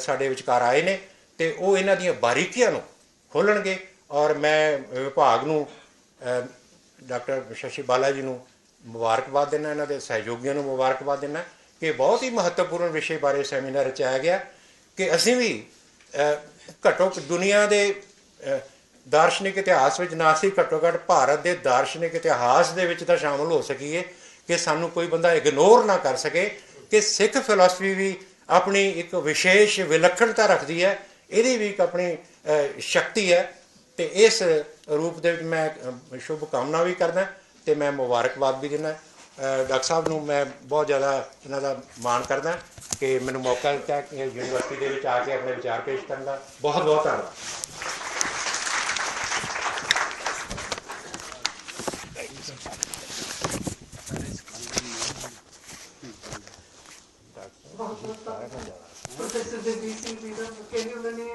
ਸਾਡੇ ਵਿਚਕਾਰ ਆਏ ਨੇ ਤੇ ਉਹ ਇਹਨਾਂ ਦੀਆਂ ਬਾਰੀਕੀਆਂ ਨੂੰ ਖੋਲਣਗੇ ਔਰ ਮੈਂ ਵਿਭਾਗ ਨੂੰ ਡਾਕਟਰ ਸ਼ਸ਼ੀ ਬਾਲਾ ਜੀ ਨੂੰ ਮੁਬਾਰਕਬਾਦ ਦੇਣਾ ਇਹਨਾਂ ਦੇ ਸਹਿਯੋਗੀਆਂ ਨੂੰ ਮੁਬਾਰਕਬਾਦ ਦੇਣਾ ਕਿ ਬਹੁਤ ਹੀ ਮਹੱਤਵਪੂਰਨ ਵਿਸ਼ੇ ਬਾਰੇ ਸੈਮੀਨਾਰ ਰਚਾਇਆ ਗਿਆ ਕਿ ਅਸੀਂ ਵੀ ਅਹ, ਘੱਟੋ ਘ- ਦੁਨੀਆ ਦੇ ਦਾਰਸ਼ਨਿਕ ਇਤਿਹਾਸ ਵਿੱਚ ਨਾ ਅਸੀਂ ਘੱਟੋ ਘੱਟ ਭਾਰਤ ਦੇ ਦਾਰਸ਼ਨਿਕ ਇਤਿਹਾਸ ਦੇ ਵਿੱਚ ਤਾਂ ਸ਼ਾਮਲ ਹੋ ਸਕੀਏ ਕਿ ਸਾਨੂੰ ਕੋਈ ਬੰਦਾ ਇਗਨੋਰ ਨਾ ਕਰ ਸਕੇ ਕਿ ਸਿੱਖ ਫਿਲਾਸਫੀ ਵੀ ਆਪਣੀ ਇੱਕ ਵਿਸ਼ੇਸ਼ ਵਿਲੱਖਣਤਾ ਰੱਖਦੀ ਹੈ ਇਹਦੀ ਵੀ ਇੱਕ ਆਪਣੀ ਸ਼ਕਤੀ ਹੈ। ਤੇ ਇਸ ਰੂਪ ਦੇ ਵਿੱਚ ਮੈਂ ਅਹ, ਸ਼ੁਭ ਕਾਮਨਾ ਵੀ ਕਰਦਾ ਤੇ ਮੈਂ ਮੁਬਾਰਕਬਾਦ ਵੀ ਦਿੰਦਾ। ਡਾਕਟਰ ਸਾਹਿਬ ਨੂੰ ਮੈਂ ਬਹੁਤ ਜ਼ਿਆਦਾ ਇਹਨਾਂ ਦਾ ਮਾਣ ਕਰਦਾ ਕਿ ਮੈਨੂੰ ਮੌਕਾ ਦਿੱਤਾ ਕਿ ਯੂਨੀਵਰਸਿਟੀ ਦੇ ਵਿੱਚ ਆ ਕੇ ਆਪਣੇ ਵਿਚਾਰ ਪੇਸ਼ ਕਰਨ ਦਾ। ਬਹੁਤ ਬਹੁਤ ਧੰਨਵਾਦ ਪ੍ਰੋਫੈਸਰ ਜਗਦੀਪ ਸਿੰਘ ਜੀ ਦਾ ਕਹਿੰਦੇ ਉਹਨਾਂ ਨੇ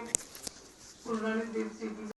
ਗੁਰੂ ਨਾਨਕ ਦੇਵ ਜੀ ਦੀ